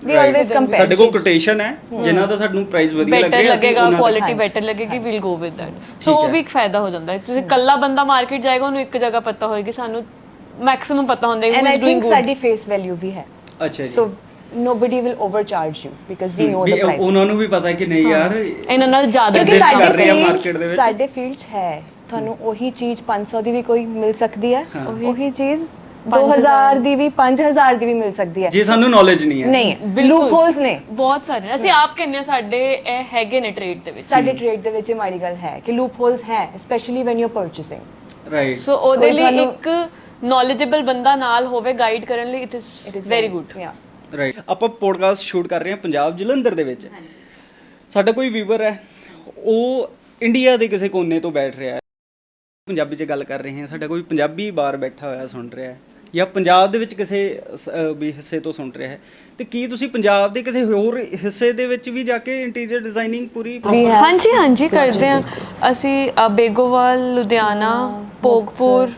We always compare. ਸਾਡੇ ਕੋਲ ਕੋਟੇਸ਼ਨ ਹੈ ਜਿਨ੍ਹਾਂ ਦਾ ਸਾਨੂੰ ਪ੍ਰਾਈਸ ਵਧੀਆ ਬੈਟਰ ਲੱਗੇ ਅਸੀਂ ਲੱਗੇਗਾ ਕੁਆਲਿਟੀ ਬੈਟਰ ਲੱਗੇਗੀ we'll go with that so ਉਹ ਹੈ। ਵੀ ਇੱਕ ਫਾਇਦਾ ਹੋ ਜਾਂਦਾ ਹੈ। ਤੁਸੀਂ ਕੱਲਾ ਬੰਦਾ ਮਾਰਕੀਟ ਜਾਏਗਾ ਉਹਨੂੰ ਇੱਕ ਜਗ੍ਹਾ ਪਤਾ ਹੋਏਗੀ ਸਾਨੂੰ ਮੈਕਸਿਮਮ ਪਤਾ ਹੁੰਦਾ ਹੈ ਹੂ ਇਜ਼ ਡੂਇੰਗ ਗੁੱਡ ਸਾਡੀ face value ਵੀ ਹੈ। ਅੱਛਾ ਜੀ। So nobody will overcharge you because we know we the price ਉਹਨਾਂ ਨੂੰ ਵੀ ਪਤਾ ਕਿ ਨਹੀਂ ਯਾਰ ਇਹਨਾਂ ਨਾਲ ਜ਼ਿਆਦਾ ਸਾਡੇ ਕਰ ਰਹੇ ਆ market ਦੇ ਵਿੱਚ। ਸਾਡੇ ਫੀਲਡ 'ਚ ਹੈ। ਤੁਹਾਨੂੰ ਉਹੀ ਚੀਜ਼ 500 ਦੀ ਵੀ ਕੋਈ ਮਿਲ ਸਕਦੀ ਹੈ। ਉਹੀ ਚੀਜ਼ 2000 ਦੀ ਵੀ 5000 ਦੀ ਵੀ ਮਿਲ ਸਕਦੀ ਹੈ। ਜੇ ਸਾਨੂੰ ਨੌਲੇਜ ਨਹੀਂ ਹੈ। ਨਹੀਂ ਬਿਲਕੁਲ। ਲੂਪ ਹੋਲਸ ਨੇ। ਬਹੁਤ ਸਾਰੇ ਨੇ। ਅਸੀਂ ਆਪ ਕਹਿੰਦੇ ਹਾਂ ਸਾਡੇ ਇਹ ਹੈਗੇ ਨੇ ਟ੍ਰੇਡ ਦੇ ਵਿੱਚ। ਸਾਡੇ ਟ੍ਰੇਡ ਦੇ ਵਿੱਚ ਇਹ ਮਾੜੀ ਗੱਲ ਹੈ ਕਿ ਲੂਪ ਹੋਲਸ ਹੈ specially when you are purchasing right so ਉਹਦੇ ਕੋਈ ਲਈ ਤੁਹਾਨੂੰ- ਇੱਕ ਨੌਲੇਜੇਬਲ ਬੰਦਾ ਨਾਲ ਹੋਵੇ ਗਾਈਡ ਕਰਨ ਲਈ it is it is very good yeah right ਆਪਾਂ ਪੋਡਕਾਸਟ ਸ਼ੂਟ ਕਰ ਰਹੇ ਹਾਂ ਪੰਜਾਬ ਜਲੰਧਰ ਦੇ ਵਿੱਚ। ਸਾਡਾ ਕੋਈ ਵੀਵਰ ਹੈ ਉਹ ਇੰਡੀਆ ਦੇ ਕਿਸੇ ਕੋਨੇ ਤੋਂ ਬੈਠ ਰਿਹਾ ਹੈ। ਪੰਜਾਬੀ 'ਚ ਗੱਲ ਕਰ ਰਹੇ ਹਾਂ। ਸਾਡਾ ਕੋਈ ਪੰਜਾਬੀ ਬਾਹਰ ਬੈਠਾ ਹੋਇਆ ਸੁਣ ਰਿਹਾ ਹੈ। ਜਾਂ ਪੰਜਾਬ ਦੇ ਵਿੱਚ ਕਿਸੇ ਸ- ਵੀ ਹਿੱਸੇ ਤੋਂ ਸੁਣ ਰਿਹਾ ਹੈ। ਤੇ ਕੀ ਤੁਸੀਂ ਪੰਜਾਬ ਦੇ ਕਿਸੇ ਹੋਰ ਹਿੱਸੇ ਦੇ ਵਿੱਚ ਵੀ ਜਾ ਕੇ ਇੰਟੀਰੀਅਰ ਡਿਜ਼ਾਈਨਿੰਗ ਪੂਰੀ ਹਾਂਜੀ ਹਾਂਜੀ ਕਰਦੇ ਹਾਂ। ਅਸੀਂ ਅ, ਬੇਗੋਵਾਲ ਲੁਧਿਆਣਾ ਭੋਗਪੁਰ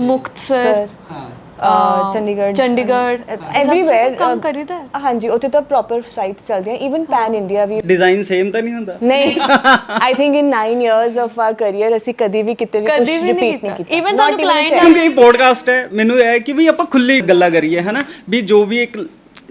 ਮੁਕਤਸਰ। ਹਾਂ। ਚੰਡੀਗੜ੍ਹ ਚੰਡੀਗੜ੍ਹ ਐਵਰੀਵੇਅਰ ਕੰਮ ਕਰੀਦਾ ਹੈ। ਹਾਂਜੀ ਉੱਥੇ ਤਾਂ ਪ੍ਰੋਪਰ ਸਾਈਟ ਚੱਲਦੀਆਂ even pan India we design same ਤਾਂ ਨਹੀਂ ਹੁੰਦਾ ਨਹੀਂ I think in 9 years of our career ਅਸੀਂ ਕਦੀ ਵੀ ਕਿਤੇ ਵੀ ਕੁਝ ਕਦੀ ਵੀ ਨਹੀਂ ਰਿਪੀਟ ਨਹੀਂ ਕੀਤਾ। ਕੀਤਾ Even ਸਾਨੂੰ even a client chance. ਕਿਉਂਕਿ ਇਹ ਪੋਡਕਾਸਟ ਹੈ ਮੈਨੂੰ ਇਹ ਹੈ ਕਿ ਵੀ ਆਪਾਂ ਖੁੱਲੀ ਗੱਲਾਂ ਕਰੀਏ ਹਨਾ ਵੀ ਜੋ ਵੀ ਇੱਕ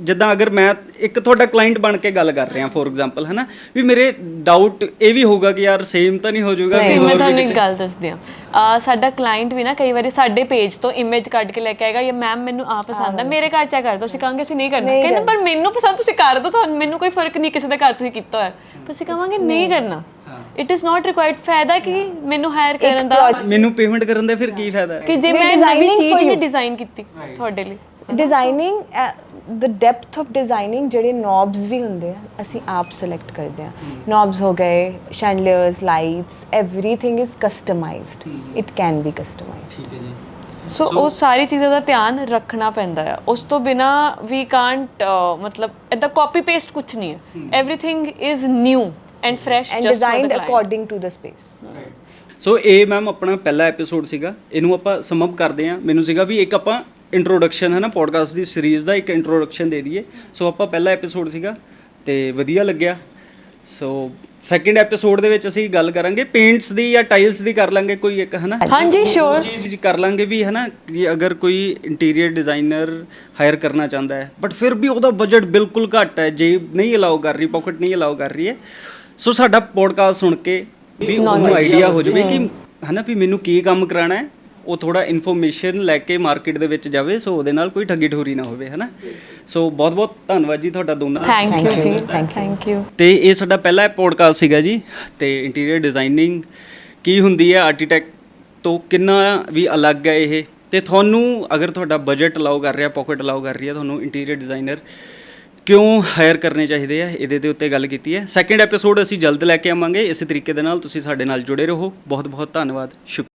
ਜਿੱਦਾਂ ਅਗਰ ਮੈਂ ਇੱਕ ਤੁਹਾਡਾ ਕਲਾਇੰਟ ਬਣ ਕੇ ਗੱਲ ਕਰ ਰਿਹਾ ਫੋਰ ਐਗਜ਼ਾਮਪਲ ਹਨਾ ਵੀ ਮੇਰੇ ਡਾਊਟ ਇਹ ਵੀ ਹੋਊਗਾ ਕਿ ਯਾਰ ਸੇਮ ਤਾਂ ਨਹੀਂ ਹੋ ਜਾਊਗਾ ਕਿ ਮੈਂ ਤੁਹਾਨੂੰ ਇੱਕ ਗੱਲ ਦੱਸਦੀ ਹਾਂ। ਸਾਡਾ ਕਲਾਇੰਟ ਵੀ ਨਾ ਕਈ ਵਾਰੀ ਸਾਡੇ ਪੇਜ ਤੋਂ ਇਮੇਜ ਕੱਢ ਕੇ ਲੈ ਕੇ ਆਏਗਾ ਇਹ ਮੈਮ ਮੈਨੂੰ ਆ ਪਸੰਦ ਹੈ। ਮੇਰੇ ਘਰ ਚਾ ਕਰ ਦੋ ਅਸੀਂ ਕਹਾਂਗੇ ਅਸੀਂ ਨਹੀਂ ਕਰਨਾ। ਕਹਿੰਦੇ ਪਰ ਮੈਨੂੰ ਪਸੰਦ ਤੁਸੀਂ ਕਰ ਦੋ ਤੁਹਾਨੂੰ ਮੈਨੂੰ ਕੋਈ ਫ਼ਰਕ ਨਹੀਂ ਕਿਸੇ ਦੇ ਘਰ ਤੁਸੀਂ ਕੀਤਾ ਹੋਇਆ। ਪਰ ਅਸੀਂ ਕਹਾਂਗੇ ਨਹੀਂ ਕਰਨਾ। ਇਟ ਇਜ਼ ਨਾਟ ਰਿਕੁਆਇਰਡ ਫਾਇਦਾ ਕਿ ਮੈਨੂੰ ਹਾਇਰ ਕਰਨ ਦਾ ਮੈਨੂੰ ਪੇਮੈਂਟ ਕਰਨ ਦਾ ਫਿਰ ਕੀ ਫਾਇਦਾ ਕਿ ਜੇ ਮੈਂ ਨਵੀਂ ਚੀਜ਼ ਹੀ. ਡਿਜ਼ਾਈਨ ਕੀਤੀ ਤੁਹਾਡੇ ਲਈ। Designing the depth of designing ਜਿਹੜੇ knobs ਵੀ ਹੁੰਦੇ ਆ ਅਸੀਂ ਆਪ ਸਿਲੈਕਟ ਕਰਦੇ ਆ। knobs ਹੋ ਗਏ chandeliers lights everything is customised it can be customised ਠੀਕ ਹੈ ਜੀ। ਸੋ ਉਹ ਸਾਰੀ ਚੀਜ਼ਾਂ ਦਾ ਧਿਆਨ ਰੱਖਣਾ ਪੈਂਦਾ ਆ। ਉਸ ਤੋਂ ਬਿਨਾ ਵੀ ਕਾਂਟ ਮਤਲਬ ਇਦਾਂ ਕਾਪੀ ਪੇਸਟ ਕੁਝ ਨਹੀਂ ਹੈ। Everything is new and fresh and designed according to the space so ਇਹ ਮੈਮ ਆਪਣਾ ਪਹਿਲਾ ਐਪੀਸੋਡ ਸੀਗਾ। ਇਹਨੂੰ ਆਪਾਂ ਸਮ ਅਪ ਕਰਦੇ ਆ ਮੈਨੂੰ ਸੀਗਾ ਵੀ ਇੱਕ ਆਪਾਂ ਇੰਟਰੋਡਕਸ਼ਨ ਹੈ ਨਾ ਪੋਡਕਾਸਟ ਦੀ ਸੀਰੀਜ਼ ਦਾ ਇੱਕ ਇੰਟਰੋਡਕਸ਼ਨ ਦੇ ਦਈਏ। ਸੋ ਆਪਾਂ ਪਹਿਲਾ ਐਪੀਸੋਡ ਸੀਗਾ ਤੇ ਵਧੀਆ ਲੱਗਿਆ। ਸੋ ਸੈਕਿੰਡ ਐਪੀਸੋਡ ਦੇ ਵਿੱਚ ਅਸੀਂ ਗੱਲ ਕਰਾਂਗੇ। ਪੇਂਟਸ ਦੀ ਜਾਂ ਟਾਈਲਸ ਦੀ ਕਰ ਲਾਂਗੇ ਕੋਈ ਇੱਕ ਹਨਾ ਹਾਂਜੀ ਸ਼ੋਰ ਚੀਜ਼ ਕਰ ਲਾਂਗੇ ਵੀ ਹਨਾ ਕਿ ਅਗਰ ਕੋਈ ਇੰਟੀਰੀਅਰ ਡਿਜ਼ਾਈਨਰ ਹਾਇਰ ਕਰਨਾ ਚਾਹੁੰਦਾ ਹੈ। ਬਟ ਫਿਰ ਵੀ ਉਹਦਾ ਬਜਟ ਬਿਲਕੁਲ ਘੱਟ ਹੈ। ਜੇ ਨਹੀਂ ਅਲਾਉ ਕਰ ਰਹੀ ਪਾਕਟ ਨਹੀਂ ਅਲਾਉ ਕਰ ਰਹੀ ਹੈ। ਸੋ ਸਾਡਾ ਪੋਡਕਾਸਟ ਸੁਣ ਕੇ ਵੀ ਉਹਨੂੰ ਆਈਡੀਆ ਹੋ ਜਾਵੇ ਕਿ ਹਨਾ ਵੀ ਮੈਨੂੰ ਕੀ ਕੰਮ ਕਰਾਣਾ ਹੈ। ਉਹ ਥੋੜਾ ਇਨਫੋਰਮੇਸ਼ਨ ਲੈ ਕੇ ਮਾਰਕੀਟ ਦੇ ਵਿੱਚ ਜਾਵੇ ਸੋ ਉਹਦੇ ਨਾਲ ਕੋਈ ਠੱਗੀ ਠੋਰੀ ਨਾ ਹੋਵੇ ਹਨਾ? ਸੋ ਬਹੁਤ ਬਹੁਤ ਧੰਨਵਾਦ ਜੀ ਤੁਹਾਡਾ ਦੋਨਾਂ ਦਾ। ਥੈਂਕ ਯੂ ਜੀ. ਥੈਂਕ ਯੂ ਤੇ ਇਹ ਸਾਡਾ ਪਹਿਲਾ ਪੋਡਕਾਸਟ ਸੀਗਾ ਜੀ ਤੇ ਇੰਟੀਰੀਅਰ ਡਿਜ਼ਾਈਨਿੰਗ ਕੀ ਹੁੰਦੀ ਹੈ ਆਰਕੀਟੈਕਟ ਤੋਂ ਕਿੰਨਾ ਵੀ ਅਲੱਗ ਹੈ ਇਹ? ਤੇ ਤੁਹਾਨੂੰ ਅਗਰ ਤੁਹਾਡਾ ਬਜਟ ਅਲਾਉ ਕਰ ਰਿਹਾ ਪਾਕਟ ਅਲਾਉ ਕਰ ਰਹੀ ਹੈ ਤੁਹਾਨੂੰ ਇੰਟੀਰੀਅਰ ਡਿਜ਼ਾਈਨਰ ਕਿਉਂ ਹਾਇਰ ਕਰਨੇ ਚਾਹੀਦੇ ਆ? ਇਹਦੇ ਦੇ ਉੱਤੇ ਗੱਲ ਕੀਤੀ ਹੈ। ਸੈਕੰਡ ਐਪੀਸੋਡ ਅਸੀਂ ਜਲਦ ਲੈ ਕੇ ਆਵਾਂਗੇ ਇਸੇ ਤਰੀਕੇ ਦੇ ਨਾਲ ਤੁਸੀਂ ਸਾਡੇ ਨਾਲ ਜੁੜੇ ਰਹੋ। ਬਹੁਤ ਬਹੁਤ ਧੰਨਵਾਦ। ਸ਼ੁਕ